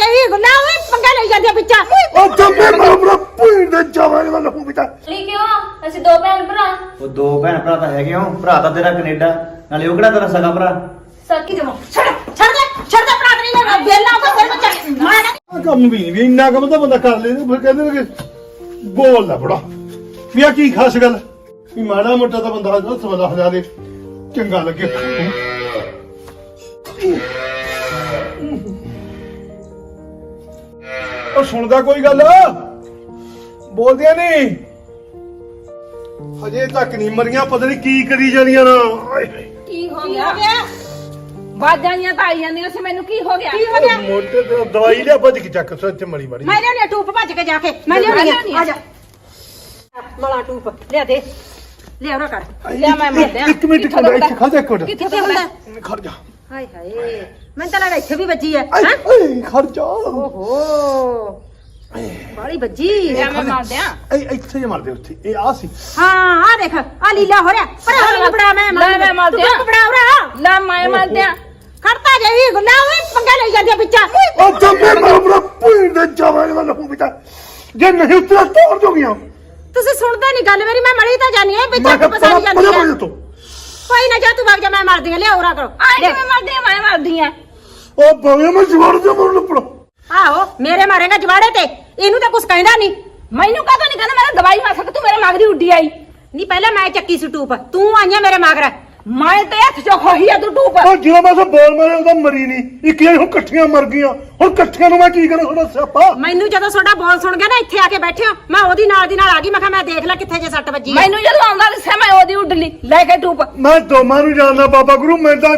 ਜਾਈ ਗੁੱਲਾ ਓਏ ਪੰਗਾ ਲਈ ਜਾਂਦੇ ਪਿੱਛਾ ਉਹ ਜੰਮੇ ਮਾਮਰਾ ਪੀਣ ਦੇ ਜਾਵਾਂਗੇ ਦਾ ਲਹੂ ਬਿਤਾ ਲਈ ਕਿਉਂ? ਅਸੀਂ ਦੋ ਭੈਣ ਭਰਾ। ਉਹ ਦੋ ਭੈਣ ਭਰਾ ਤਾਂ ਹੈਗੇ ਹੋ ਭਰਾ ਤਾਂ ਤੇਰਾ ਕੈਨੇਡਾ। ਨਾਲੇ ਉਹ ਕਿਹੜਾ ਤੇਰਾ ਸਗਾ ਭਰਾ? ਸਕੀ ਜਮਾ ਛੱਡ ਛੱਡ ਦੇ ਛੱਡ ਦੇ ਭਰਾ ਨਹੀਂ ਮੈਂ ਵੇਲਾ ਉਹ ਫਿਰ ਬੱਚਾ ਮਾਰ ਆ ਕੰਮ ਵੀ ਨਹੀਂ ਵੀ ਇੰਨਾ ਕੰਮ ਤਾਂ ਬੰਦਾ ਕਰ ਲੈਂਦਾ ਫਿਰ ਕਹਿੰਦੇ ਨੇ ਕਿ ਬੋਲ ਨਾ ਬੜਾ। ਵੀ ਆ ਕੀ ਖਾਸ ਗੱਲ? ਵੀ ਮਾੜਾ ਮੋਟਾ ਤਾਂ ਬੰਦਾ ਹੱਥ ਸਵਾਲਾ ਹਜਾ ਦੇ ਚੰਗਾ ਲੱਗੇ। ਉਹ ਸੁਣਦਾ ਕੋਈ ਗੱਲ? ਬੋਲਦੀਆਂ ਨਹੀਂ ਹਜੇ ਤੱਕ ਨਹੀਂ ਮਰੀਆਂ ਪਤਾ ਨਹੀਂ ਕੀ ਕਰੀ ਜਾਣੀਆਂ ਨਾ। ਆਏ ਹਾਏ। ਕੀ ਹੋ ਗਿਆ? ਬਾਜਾਂ ਦੀਆਂ ਤਾਂ ਆਈ ਜਾਂਦੀਆਂ ਸੀ ਮੈਨੂੰ ਕੀ ਹੋ ਗਿਆ? ਕੀ ਹੋ ਗਿਆ? ਮੋਟੇ ਤੇ ਦਵਾਈ ਲਿਆ ਭੱਜ ਕੇ ਚੱਕ ਸੋ ਇੱਥੇ ਮੜੀ ਮੜੀ ਮੈਂ ਲਿਆਉਣੀ ਟੂਪ ਭੱਜ ਕੇ ਜਾ ਕੇ। ਮੈਂ ਲਿਆਉਣੀ ਆ। ਆ। ਜਾ। ਮਲਾ ਟੂਪ। ਲਿਆ ਦੇ। ਲਿਆ ਉਹ ਕਰ। ਲਿਆ ਮੈਂ ਮਰ ਦਿਆਂ। ਇੱਕ ਮਿੰਟ ਖੜ ਜਾ ਇੱਥੇ ਖੜ ਜਾ ਇੱਕ ਮਿੰਟ। ਕਿੱਥੇ ਹੁੰਦਾ ਖੜ ਜਾ। ਹਾਏ ਹਾਏ। ਮੈਂ ਤਾਂ ਲੱਗਾ ਇੱਥੇ ਵੀ ਵੱਜੀ ਹੈ ਆਏ ਹੈਂ? ਆਏ, ਖੜ ਜਾ ਓਹੋ ਬਾਲੀ ਵੱਜੀ ਲਿਆ ਮੈਂ ਮਾਰ ਦਿਆਂ ਇਹ ਇੱਥੇ ਜੇ ਮਰਦੇ ਉੱਥੇ ਇਹ ਆ ਸੀ ਹਾਂ ਆ ਦੇਖ ਆ ਲੀਲਾ ਹੋ ਰਿਹਾ ਪਰ ਹੁਣ ਬੜਾ ਮੈਂ ਲੈ ਮੈਂ ਮਾਰ ਦਿਆਂ। ਬੜਾ ਉਰਾ ਲੈ ਮੈਂ ਮਾਰ ਦਿਆਂ ਖੜਤਾ ਜਾਈ ਗੁੱਲਾ ਓਏ ਪੰਗਾ ਲਈ ਜਾਂਦੇ ਪਿੱਛਾ ਉਹ ਜੰਮੇ ਮਾਮਰਾ ਪੀਣ ਦੇ ਜਾਵਾਂਗੇ ਦਾ ਲਹੂ ਬਿਤਾ ਜੇ ਨਹੀਂ ਉਤਰਾ ਤੋੜ ਦੋਗੀਆਂ ਤੁਸੀਂ ਸੁਣਦੇ ਨਹੀਂ ਗੱਲ ਮੇਰੀ ਮੈਂ ਮੜੀ ਤਾਂ ਜਾਨੀ ਐ ਵਿੱਚ ਮੈਂ ਅੱਗ ਕਿਹਾ ਪਸਾਰੀ ਪਰੇ ਜਾਂਦੀ ਪਰੇ ਐ ਤੋਂ ਕੋਈ ਨਾ ਜਾ ਤੂੰ ਵਗ ਜਾ ਮੈਂ ਮਾਰਦੀ ਆ ਲਿਆ ਉਰਾ ਕਰੋ ਆਏ ਲੈ। ਮੈਂ ਮਾਰ ਦਿਆਂ ਮੈਂ ਮਾਰਦੀ ਆ ਉਹ ਬਵੇ ਮੈਂ ਜਵਾਰ ਦੇ ਮਰਨ ਲੱਪੜਾ ਆਹੋ ਮੇਰੇ ਮਾਰੇਗਾ ਜਵਾੜੇ ਤੇ। ਇਹਨੂੰ ਤਾਂ ਕੁਝ ਕਹਿੰਦਾ ਨਹੀਂ। ਮੈਨੂੰ ਕਾਹਤੋਂ ਨਹੀਂ ਕਹਿੰਦਾ ਮੇਰਾ ਦਵਾਈ ਮਾਰ ਸਕ ਤੂੰ ਮੇਰੇ ਮਗਰੀ ਉੱਡੀ ਆਈ। ਨਹੀਂ ਪਹਿਲਾਂ ਮੈਂ ਚੱਕੀ ਸੀ ਟੂਪ। ਤੂੰ ਆਈਆਂ ਮੇਰੇ ਮਗਰ। ਮੈਂ ਤੇ ਹੱਥ ਚ ਹੋਈ ਆ ਤੂੰ ਟੂਪ। ਉਹ ਜਿਉਂ ਮੈਂ ਬੋਲ ਮਾਰੇ ਉਹਦਾ ਮਰੀ ਨਹੀਂ। ਇੱਕ ਹੀ ਹੁਣ ਇਕੱਠੀਆਂ ਮਰ ਗਈਆਂ। ਹੁਣ ਇਕੱਠੀਆਂ ਨੂੰ ਮੈਂ ਕੀ ਕਰਾਂ ਹੁਣ ਸਿਆਪਾ? ਮੈਨੂੰ ਜਦੋਂ ਤੁਹਾਡਾ ਬੋਲ ਸੁਣ ਗਿਆ ਨਾ ਇੱਥੇ ਆ ਕੇ ਬੈਠੇ ਹੋ। ਮੈਂ ਉਹਦੀ ਨਾਲ ਦੀ ਨਾਲ ਆ ਗਈ ਮੈਂ ਕਿਹਾ ਮੈਂ ਦੇਖ ਲੈ ਕਿੱਥੇ ਜੇ ਸੱਟ ਵੱਜੀ। ਮੈਨੂੰ ਜਦੋਂ ਆਉਂਦਾ ਦੱਸਿਆ ਮੈਂ ਉਹਦੀ ਉੱਡ ਲਈ ਲੈ ਕੇ ਟੂਪ। ਮੈਂ ਦੋਵਾਂ ਨੂੰ ਜਾਣਦਾ ਬਾਬਾ ਗੁਰੂ ਮੈਂ ਤਾਂ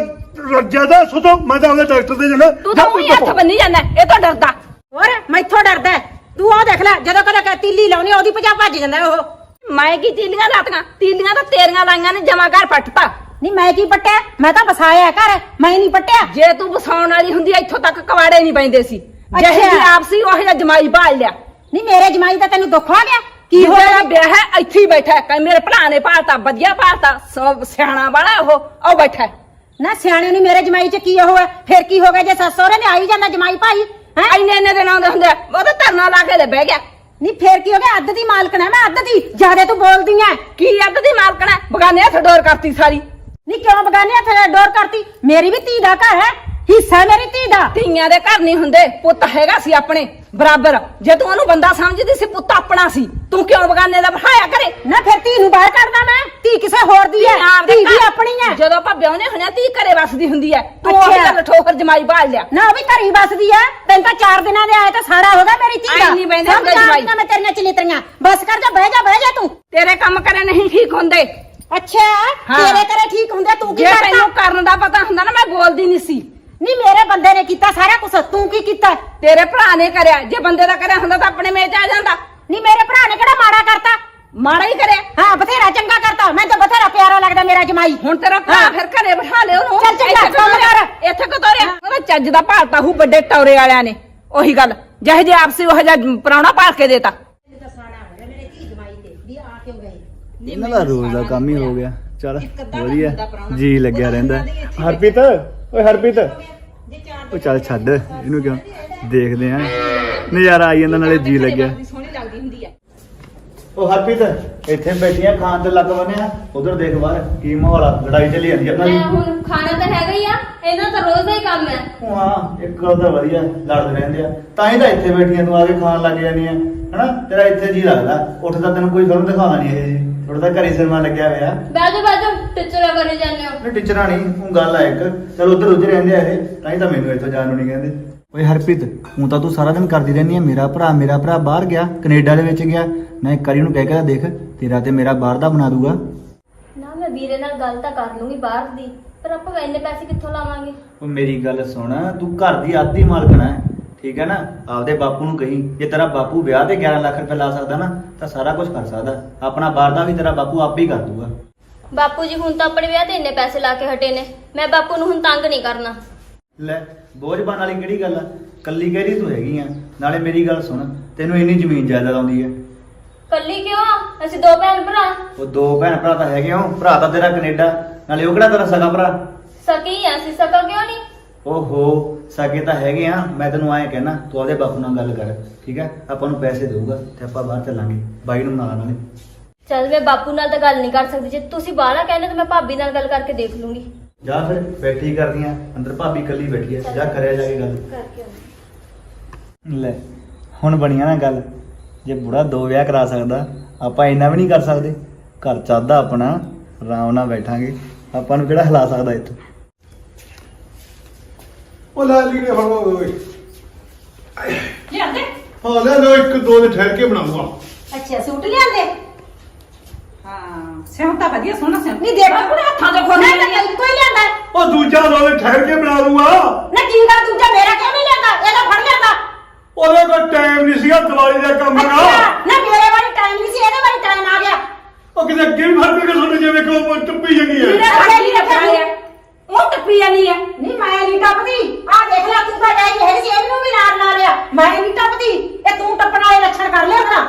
ਜ਼ਿਆਦਾ ਸੁਤੋ ਮੈਂ ਤਾਂ ਉਹਦੇ ਡਾਕਟਰ ਦੇ ਜਾਣਾ। ਤੂੰ ਤਾਂ ਉਹੀ ਹੱਥ ਬੰਨੀ ਜਾਂਦਾ ਇਹ ਤਾਂ ਡਰਦਾ। ਹੋਰ ਮੈਥੋਂ ਡਰਦਾ ਹੈ। ਤੂੰ ਉਹ ਦੇਖ ਲੈ ਜਦੋਂ ਕਦੇ ਕ- ਤੀਲੀ ਲਾਉਣੀ ਉਹਦੀ ਭਜਾ ਭੱਜ ਜਾਂਦਾ ਉਹ। ਮੈਂ ਕੀ ਤੀਲੀਆਂ ਲਾਤੀਆਂ? ਤੀਲੀਆਂ ਤਾਂ ਤੇਰੀਆਂ ਲਾਈਆਂ ਨੇ ਜਮਾ ਘਰ ਪੱਟਤਾ। ਨਹੀਂ ਮੈਂ ਕੀ ਪੱਟਿਆ? ਮੈਂ ਤਾਂ ਵਸਾਇਆ ਘਰ ਮੈਂ ਨਹੀਂ ਪੱਟਿਆ। ਜੇ ਤੂੰ ਵਸਾਉਣ ਵਾਲੀ ਹੁੰਦੀ ਇੱਥੋਂ ਤੱਕ ਕਵਾੜੇ ਨਹੀਂ ਪੈਂਦੇ ਸੀ। ਅੱਛਾ। ਜਿਹੇ ਜੀ ਆਪ ਸੀ ਉਹ ਜਿਹਾ ਜਮਾਈ ਭਾਲ ਲਿਆ। ਨਹੀਂ ਮੇਰੇ ਜਮਾਈ ਦਾ ਤੈਨੂੰ ਦੁੱਖ ਆ ਗਿਆ? ਕੀ ਹੋਇਆ? ਹੋਇਆ ਵਿਆਹ ਹੈ ਇੱਥੇ ਹੀ ਬੈਠਾ ਹੈ ਕਹਿੰਦਾ ਮੇਰੇ ਭਰਾ ਨੇ ਭਾਲਤਾ ਵਧੀਆ ਭਾਲਤਾ ਸਭ ਸਿਆਣਾ ਵਾਲਾ ਉਹ ਉਹ ਬੈਠਾ ਹੈ। ਨਾ ਸਿਆਣੇ ਨੂੰ ਮੇਰੇ ਜਮਾਈ ਚ ਕੀ ਉਹ ਹੈ? ਫਿਰ ਕੀ ਹੋ ਗਿਆ? ਜੇ ਸੱਸ ਸਹੁਰੇ ਨੇ ਆਈ ਜਾਂਦਾ ਜਮਾਈ ਭਾਈ ਹੈ? ਇੰਨੇ ਇੰਨੇ ਦਿਨ ਆਉਂਦੇ ਹੁੰਦੇ ਆ, ਉਹ ਤਾਂ ਧਰਨਾ ਲਾ ਕੇ ਲੈ ਬਹਿ ਗਿਆ। ਨਹੀਂ ਫਿਰ ਕੀ ਹੋ ਗਿਆ? ਅੱਧ ਦੀ ਮਾਲਕਣ ਹੈ ਮੈਂ ਅੱਧ ਦੀ। ਜਿਆਦੇ ਤੂੰ ਬੋਲਦੀ ਐ। ਕੀ ਅੱਧ ਦੀ ਮਾਲਕਣ ਹੈ? ਬਗਾਨੇ ਹੱਥ ਡੋਰ ਕਰਤੀ ਸਾਰੀ। ਨਹੀਂ ਕਿਉਂ ਬਗਾਨੇ ਹੱਥ ਡੋਰ ਕਰਤੀ? ਮੇਰੀ ਵੀ ਧੀ ਦਾ ਘਰ ਹੈ। ਹਿੱਸਾ ਮੇਰੀ ਧੀ ਦਾ। ਧੀਆਂ ਦੇ ਘਰ ਨਹੀਂ ਹੁੰਦੇ ਪੁੱਤ ਹੈਗਾ ਸੀ ਆਪਣੇ। ਬਰਾਬਰ। ਜੇ ਤੂੰ ਉਹਨੂੰ ਬੰਦਾ ਸਮਝਦੀ ਸੀ ਪੁੱਤ ਆਪਣਾ ਸੀ। ਤੂੰ ਕਿਉਂ ਬਗਾਨੇ ਦਾ ਬਿਠਾਇਆ ਕਰੇ? ਨਾ ਫਿਰ ਧੀ ਨੂੰ ਬਾਹਰ ਕੱਢਦਾ ਮੈਂ। ਧੀ ਕਿਸੇ ਹੋਰ ਦੀ ਹੈ। ਧੀ ਵੀ ਘਰ- ਆਪਣੀ ਹੈ। ਜਦੋਂ ਆਪਾਂ ਵਿਆਹਨੇ ਹੁੰਦੇ ਆ ਧੀ ਘਰੇ ਵਸਦੀ ਹੁੰਦੀ ਹੈ। ਤੂੰ ਉਹ ਅੱਛਾ। ਗੱਲ ਠੋਕਰ ਜਮਾਈ ਭਾਲ ਲਿਆ। ਨਾ ਉਹ ਵੀ ਘਰੀ ਬਸਦੀ ਐ ਤੈਨੂੰ ਤਾਂ 4 ਦਿਨਾਂ ਦੇ ਆਏ ਤਾਂ ਸਾੜਾ ਹੋ ਗਿਆ ਮੇਰੀ ਧੀ ਦਾ। ਆਈ ਬਹਿੰਦੇ ਸਭ ਹੁੰਦੇ ਜਾਣਦੀਆਂ ਜਵਾਈ। ਮੈਂ ਤੇਰੀਆਂ ਚਲਿਤਰੀਆਂ। ਬਸ ਕਰ ਜਾ ਬਹਿ ਜਾ ਬਹਿ ਜਾ ਤੂੰ। ਤੇਰੇ ਕੰਮ ਕਰੇ ਨਹੀਂ ਠੀਕ ਹੁੰਦੇ। ਅੱਛਾ। ਹਾਂ। ਤੇਰੇ ਕਰੇ ਠੀਕ ਹੁੰਦੇ ਤੂੰ ਕੀ ਜੇ ਕਰਦਾ? ਤੈਨੂੰ ਕਰਨ ਦਾ ਪਤਾ ਹੁੰਦਾ ਨਾ ਮੈਂ ਬੋਲਦੀ ਨਹੀਂ ਸੀ। ਨਹੀਂ ਮੇਰੇ ਬੰਦੇ ਨੇ ਕੀਤਾ ਸਾਰਾ ਕੁਝ ਤੂੰ ਕੀ ਕੀਤਾ? ਤੇਰੇ ਭਰਾ ਨੇ ਕਰਿਆ। ਜੇ ਬੰਦੇ ਦਾ ਕਰਿਆ ਹੁੰਦਾ ਤਾਂ ਆਪਣੇ ਮੇਚ ਆ ਜਾਂਦਾ। ਨਹੀਂ ਮੇਰੇ ਭਰਾ ਨੇ ਕਿਹੜਾ ਮਾੜਾ ਕਰਤਾ? ਮਾੜਾ ਹੀ ਕਰਿਆ। ਹਾਂ ਬਥੇਰਾ ਚੰਗਾ ਕਰਤਾ। ਮੈਂ ਤਾਂ ਬਥੇਰਾ ਪਿਆਰਾ ਲੱਗਦਾ ਮੇਰਾ ਜਮਾਈ। ਹੁਣ ਤੇਰਾ ਭਰਾ ਹਾਂ। ਫਿਰ ਘਰੇ ਬਿਠਾ ਲਿਓ ਉਹਨੂੰ। ਚੱਲ ਚੰਗਾ, ਇੱਥੇ ਕਿਉਂ ਕੰਮ ਕਰ। ਤੋਰਿਆ? ਇੱਥੇ ਕੋ ਤੋਰਿਆ ਉਹਦਾ ਚੱਜ ਦਾ ਭਾਲਤਾ ਹੂ ਵੱਡੇ ਟੌਰੇ ਵਾਲਿਆਂ ਨੇ। ਉਹੀ ਗੱਲ। ਜਿਹੇ ਜੇ ਆਪਸੀ ਉਹ ਜਿਹਾ ਪ੍ਰਾਹੁਣਾ ਭਾਲ ਕੇ ਦੇਤਾ। ਇਹਨਾਂ ਦਾ ਰੋਜ਼ ਦਾ ਕੰਮ ਹੀ ਹੋ ਗਿਆ। ਚਲ ਵਧੀਆ। ਜੀ ਲੱਗਿਆ ਰਹਿੰਦਾ। ਹਰਪ੍ਰੀਤ ਓਏ ਹਰਪ੍ਰੀਤ। ਉਹ ਚੱਲ ਛੱਡ ਇਹਨੂੰ ਕਿਉਂ ਦੇਖਦੇ ਆ? ਨਜ਼ਾਰਾ ਆਈ ਜਾਂਦਾ ਨਾਲੇ ਜੀ ਲੱਗਿਆ। ਸੋਹਣੀ ਲੱਗਦੀ ਹੁੰਦੀ ਹੈ ਉਹ ਹਰਪ੍ਰੀਤ ਇੱਥੇ ਬੈਠੀਆਂ ਖਾਣ ਤੇ ਲੱਗ ਬੰਨਿਆ ਉਧਰ ਦੇਖ ਬਾਹਰ ਕੀ ਮਾਹੌਲ ਆ? ਲੜਾਈ ਚੱਲੀ ਜਾਂਦੀ ਆ ਆਪਣਾ ਹੁਣ ਖਾਣਾ ਤਾਂ ਹੈਗਾ ਹੀ ਆ ਇਹਨਾਂ ਦਾ ਰੋਜ਼ ਦਾ ਹੀ ਕੰਮ ਹੈ ਹਾਂ ਇੱਕ ਗੱਲ ਤਾਂ ਵਧੀਆ ਲੜਦੇ ਰਹਿੰਦੇ ਆ। ਤਾਂ ਹੀ ਤਾਂ ਇੱਥੇ ਬੈਠੀਆਂ ਤੂੰ ਆ ਕੇ ਖਾਣ ਲੱਗ ਜਾਂਦੀਆਂ ਹਨਾ? ਤੇਰਾ ਇੱਥੇ ਜੀ ਲੱਗਦਾ ਉੱਠਦਾ ਤੈਨੂੰ ਕੋਈ ਫਿਲਮ ਦਿਖਾਉਣਾ ਨਹੀਂ ਇਹ ਜੀ। ਉੱਠਦਾ ਘਰੇ ਸਿਨੇਮਾ ਲੱਗਿਆ ਹੋਇਆ। ਬਾਜੋ ਬਾਜੋ ਟਿਚਰਾ ਕਰੇ ਜਾਂਦੇ ਹੋ। ਟੀਚਰਾਂ ਨਹੀਂ ਉਹ ਗੱਲ ਆ ਇੱਕ। ਚਲ ਉਧਰ ਉਧਰ ਰਹਿੰਦੇ ਆ ਇਹ ਤਾਂ ਹੀ ਤਾਂ ਮੈਨੂੰ ਇੱਥੋਂ ਜਾਣ ਨੂੰ ਨਹੀਂ ਕਹਿੰਦੇ। ਓਏ ਹਰਪ੍ਰੀਤ ਹੁਣ ਤਾਂ ਤੂੰ ਸਾਰਾ ਦਿਨ ਕਰਦੀ ਰਹਿੰਦੀ ਆ। ਮੇਰਾ ਭਰਾ ਮੇਰਾ ਭਰਾ ਬਾਹਰ ਗਿਆ ਕੈਨੇਡਾ ਦੇ ਵਿੱਚ ਗਿਆ। ਨਾ ਇੱਕ ਵਾਰੀ ਨੂੰ ਕਹਿ ਕੇ ਤਾਂ ਦੇਖ ਤੇਰਾ ਤੇ ਮੇਰਾ ਬਾਹਰ ਦਾ ਬਣਾ ਦੂਗਾ। ਨਾ ਮੈਂ ਵੀਰੇ ਨਾਲ ਗੱਲ ਤਾਂ ਕਰ ਲੂੰਗੀ ਬਾਹਰ ਦੀ ਪਰ ਆਪਾਂ ਇੰਨੇ ਪੈਸੇ ਕਿੱਥੋਂ ਲਾਵਾਂਗੇ? ਉਹ ਮੇਰੀ ਗੱਲ ਸੁਣ ਤੂੰ ਘਰ ਦੀ ਆਦੀ ਮਾਲਕਣਾ ਹੈ ਠੀਕ ਹੈ ਨਾ? ਆਪਦੇ ਬਾਪੂ ਨੂੰ ਕਹੀ ਜੇ ਤੇਰਾ ਬਾਪੂ ਵਿਆਹ ਤੇ 11 ਲੱਖ ਰੁਪਏ ਲਾ ਸਕਦਾ ਨਾ ਤਾਂ ਸਾਰਾ ਕੁਝ ਕਰ ਸਕਦਾ। ਆਪਣਾ ਬਾਹਰ ਦਾ ਵੀ ਤੇਰਾ ਬਾਪੂ ਆਪੇ ਹੀ ਕਰ ਦੂਗਾ। ਬਾਪੂ ਜੀ ਹੁਣ ਤਾਂ ਆਪਣੇ ਵਿਆਹ ਤੇ ਇੰਨੇ ਪੈਸੇ ਲਾ ਕੇ ਹਟੇ ਨੇ। ਮੈਂ ਬਾਪੂ ਨੂੰ ਹੁਣ ਤੰਗ ਨਹੀਂ ਕਰਨਾ। ਲੈ ਬੋਝ ਬਣ ਵਾਲੀ ਕਿਹੜੀ ਗੱਲ ਆ? ਕੱਲੀ ਕਹਿਦੀ ਤੂੰ ਹੈਗੀ ਆ? ਨਾਲੇ ਮੇਰੀ ਗੱਲ ਸੁਣ ਤੈਨੂੰ ਇੰਨੀ ਜ਼ਮੀਨ ਜਾਇਦਾਦ ਆਉਂਦੀ ਹੈ ਕੱਲੀ ਕਿਉਂ? ਆ? ਅਸੀਂ ਦੋ ਭੈਣ ਭਰਾ। ਉਹ ਦੋ ਭੈਣ ਭਰਾ ਤਾਂ ਹੈਗੇ ਹੋ ਭਰਾ ਤਾਂ ਤੇਰਾ ਕੈਨੇਡਾ ਨਾਲੇ ਉਹ ਕਿਹੜਾ ਤੇਰਾ ਸਗਾ ਭਰਾ? ਸਕੀ ਆ ਅਸੀਂ ਸਕਾ ਕਿਉਂ ਨਹੀਂ? ਓਹੋ ਸਕੇ ਤਾਂ ਹੈਗੇ ਆ ਮੈਂ ਤੈਨੂੰ ਐਂ ਕਹਿਣਾ ਤੂੰ ਆਪਦੇ ਬਾਪੂ ਨਾਲ ਗੱਲ ਕਰ ਠੀਕ ਹੈ? ਆਪਾਂ ਨੂੰ ਪੈਸੇ ਦੇਊਗਾ ਤੇ ਆਪਾਂ ਬਾਹਰ ਚੱਲਾਂਗੇ ਬਾਈ ਨੂੰ ਨਾਲ ਨਾਲੇ ਚੱਲ ਮੈਂ ਬਾਪੂ ਨਾਲ ਤਾਂ ਗੱਲ ਨਹੀਂ ਕਰ ਸਕਦੀ ਜੇ ਤੁਸੀਂ ਬਾਹਲਾ ਕਹਿੰਦੇ ਤਾਂ ਮੈਂ ਭਾਬੀ ਨਾਲ ਗੱਲ ਕਰਕੇ ਦੇਖ ਲੂੰਗੀ। ਜਾ ਫਿਰ ਬੈਠੀ ਕਰਦੀਆਂ ਅੰਦਰ ਭਾਬੀ ਇਕੱਲੀ ਬੈਠੀ ਹੈ ਜਾ ਕਰਿਆ ਜਾ ਕੇ ਗੱਲ। ਕਰਕੇ ਆਉਂਦੀ। ਲੈ ਹੁਣ ਬਣੀਆਂ ਨਾ ਗੱਲ ਜੇ ਬੁੜਾ ਦੋ ਵਿਆਹ ਕਰਾ ਸਕਦਾ ਆਪਾਂ ਇੰਨਾ ਵੀ ਨਹੀਂ ਕਰ ਸਕਦੇ। ਘਰ ਚਾਹਦਾ ਆਪਣਾ ਆਰਾਮ ਨਾਲ ਬੈਠਾਂਗੇ ਆਪਾਂ ਨੂੰ ਕਿਹੜਾ ਹਿਲਾ ਸਕਦਾ ਇੱਥੋਂ? ਉਹ ਲੈ ਲੀੜੇ ਫੜੋ ਓਏ। ਲਿਆਂਦੇ? ਹਾਂ ਲੈ ਲੋ ਇੱਕ ਦੋ ਦੇ ਠਹਿਰ ਕੇ ਬਣਾਉਂਗਾ। ਅੱਛਾ ਸੂਟ ਲਿਆਂਦੇ? ਹਾਂ ਸਿਉਂਤਾ ਵਧੀਆ ਸੋਹਣਾ ਸਿਉਂਤਾ ਨਹੀਂ ਦੇਖ। ਆਪਣੇ ਹੱਥਾਂ ਦੇ ਖੋਲ ਤਾਂ ਕੱਲ ਕੋਈ ਲਿਆਂਦਾ। ਉਹ ਦੂਜਾ ਦੋ ਦੇ ਠਹਿਰ ਕੇ ਬਣਾ ਲੂਗਾ ਨਾ ਜੀਦਾ ਦੂਜਾ ਮੇਰਾ ਕਿਉਂ ਨਹੀਂ ਲਿਆਂਦਾ? ਇਹਦਾ ਫੜ ਲਿਆਂਦਾ। ਉਹਦੇ ਕੋਲ ਟਾਈਮ ਨਹੀਂ ਸੀਗਾ ਦਿਵਾਲੀ ਦਾ ਕੰਮ ਅੱਛਾ ਦਾ ਨਾ ਮੇਰੇ ਵਾਲੀ ਟਾਈਮ ਨਹੀਂ ਸੀ ਇਹਦੇ ਵਾਲੀ ਟਾਈਮ ਆ ਗਿਆ। ਉਹ ਕਿਤੇ ਅੱਗੇ ਵੀ ਫੜ ਕੇ ਸੁਣ ਜਿਵੇਂ ਕਿ ਉਹ ਟੁੱਪੀ ਜਾਂਦੀ ਮੇਰੇ ਹੈ ਖੜੇ ਨਹੀਂ ਰੱਖਿਆ ਹੋਇਆ ਉਹ ਟੱਪੀ ਹੈ ਨਹੀਂ ਮੈਂ ਨਹੀਂ ਟੱਪਦੀ। ਆ ਦੇਖ ਲੈ ਤੂੰ ਤਾਂ ਜਾਈ ਹੈ ਸੀ ਇਹਨੂੰ ਵੀ ਨਾਲ ਲਾ ਲਿਆ। ਮੈਂ ਨਹੀਂ ਟੱਪਦੀ। ਇਹ ਤੂੰ ਟੱਪਣ ਵਾਲੇ ਲੱਛਣ ਕਰ ਲਿਆ ਆਪਣਾ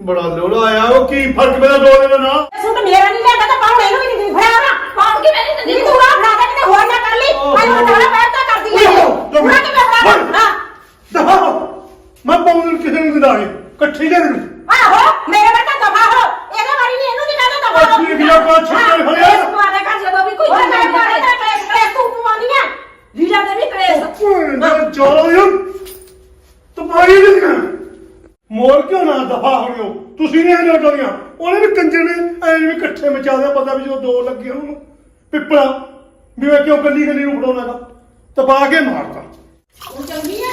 ਬੜਾ ਲੋੜਾ ਆਇਆ ਉਹ ਕੀ ਫ਼ਰਕ ਪੈਦਾ ਦੋ ਦੇ? ਨਾਲ ਸੂਟ ਮੇਰਾ ਨਹੀਂ ਲਿਆਂਦਾ ਤਾਂ ਪਾਉਣ ਇਹਨੂੰ ਵੀ ਨਹੀਂ ਫੜਿਆ ਨਾ ਕੌਣ ਕਿ ਮੈਂ ਨਹੀਂ ਨਹੀਂ ਤੂੰ ਆ ਫੜਾ ਦੇ ਕਿਤੇ ਹੋਰ ਨਾ ਕਰ ਲਈ ਆਈ ਉਹ ਡਾਲਾ ਪੈਰ ਤਾਂ ਕਰਦੀ ਹੈ ਪੂਰਾ ਕਿ ਮੈਂ ਫੜਾ ਹਾਂ ਦਫਾ ਮੈਂ ਪਾਉਣ ਕਿਸੇ ਨੂੰ ਦਿੰਦਾ ਨਹੀਂ ਇਕੱਠੀ ਲੈ ਦੇ ਆਹੋ ਮੇਰੇ ਵਰਗਾ ਦਫਾ ਹੋ ਇਹਦੇ ਵਾਰੀ ਨਹੀਂ ਇਹਨੂੰ ਨਹੀਂ ਕਹਿੰਦਾ ਦਫਾ ਉਹ ਠੀਕ ਜਿਹਾ ਕੋਈ ਛੱਡ ਫੜਿਆ। ਇਸ ਤੁਹਾਡੇ ਘਰ ਜਦੋਂ ਵੀ ਕੋਈ ਉਹ ਮੈਂ ਮਾਰੇ ਤਾਂ ਕਲੇਸ਼ ਕਲੇਸ਼ ਤੂੰ ਪਵਾਉਂਦੀ ਆ ਲੀਲਾ ਦੇ ਵੀ ਕਲੇਸ਼ ਨਾ ਚੋਲੋ ਯਮ ਤੂੰ ਪਾਰੀ ਨਹੀਂ ਕਰ ਮੋਰ ਕਿਉਂ ਨਾ ਦਫਾ ਹੋ ਗਿਓ ਤੁਸੀਂ ਨਹੀਂ ਹਟੋ ਟੋਲੀਆਂ ਉਹਨੇ ਵੀ ਕੰਜਰ ਨੇ ਐਂ ਵੀ ਇਕੱਠੇ ਮਚਾ ਦਿਆ ਪਤਾ ਵੀ ਜਦੋਂ ਦੋ ਲੱਗੇ ਉਹਨੂੰ ਪਿੱਪਲਾ ਵੀ ਮੈਂ ਕਿਉਂ ਕੱਲੀ ਕੱਲੀ ਨੂੰ ਫੜਾਉਣਾ ਦਾ ਤਪਾ ਕੇ ਮਾਰਦਾ ਤੂੰ ਚੰਗੀ ਆ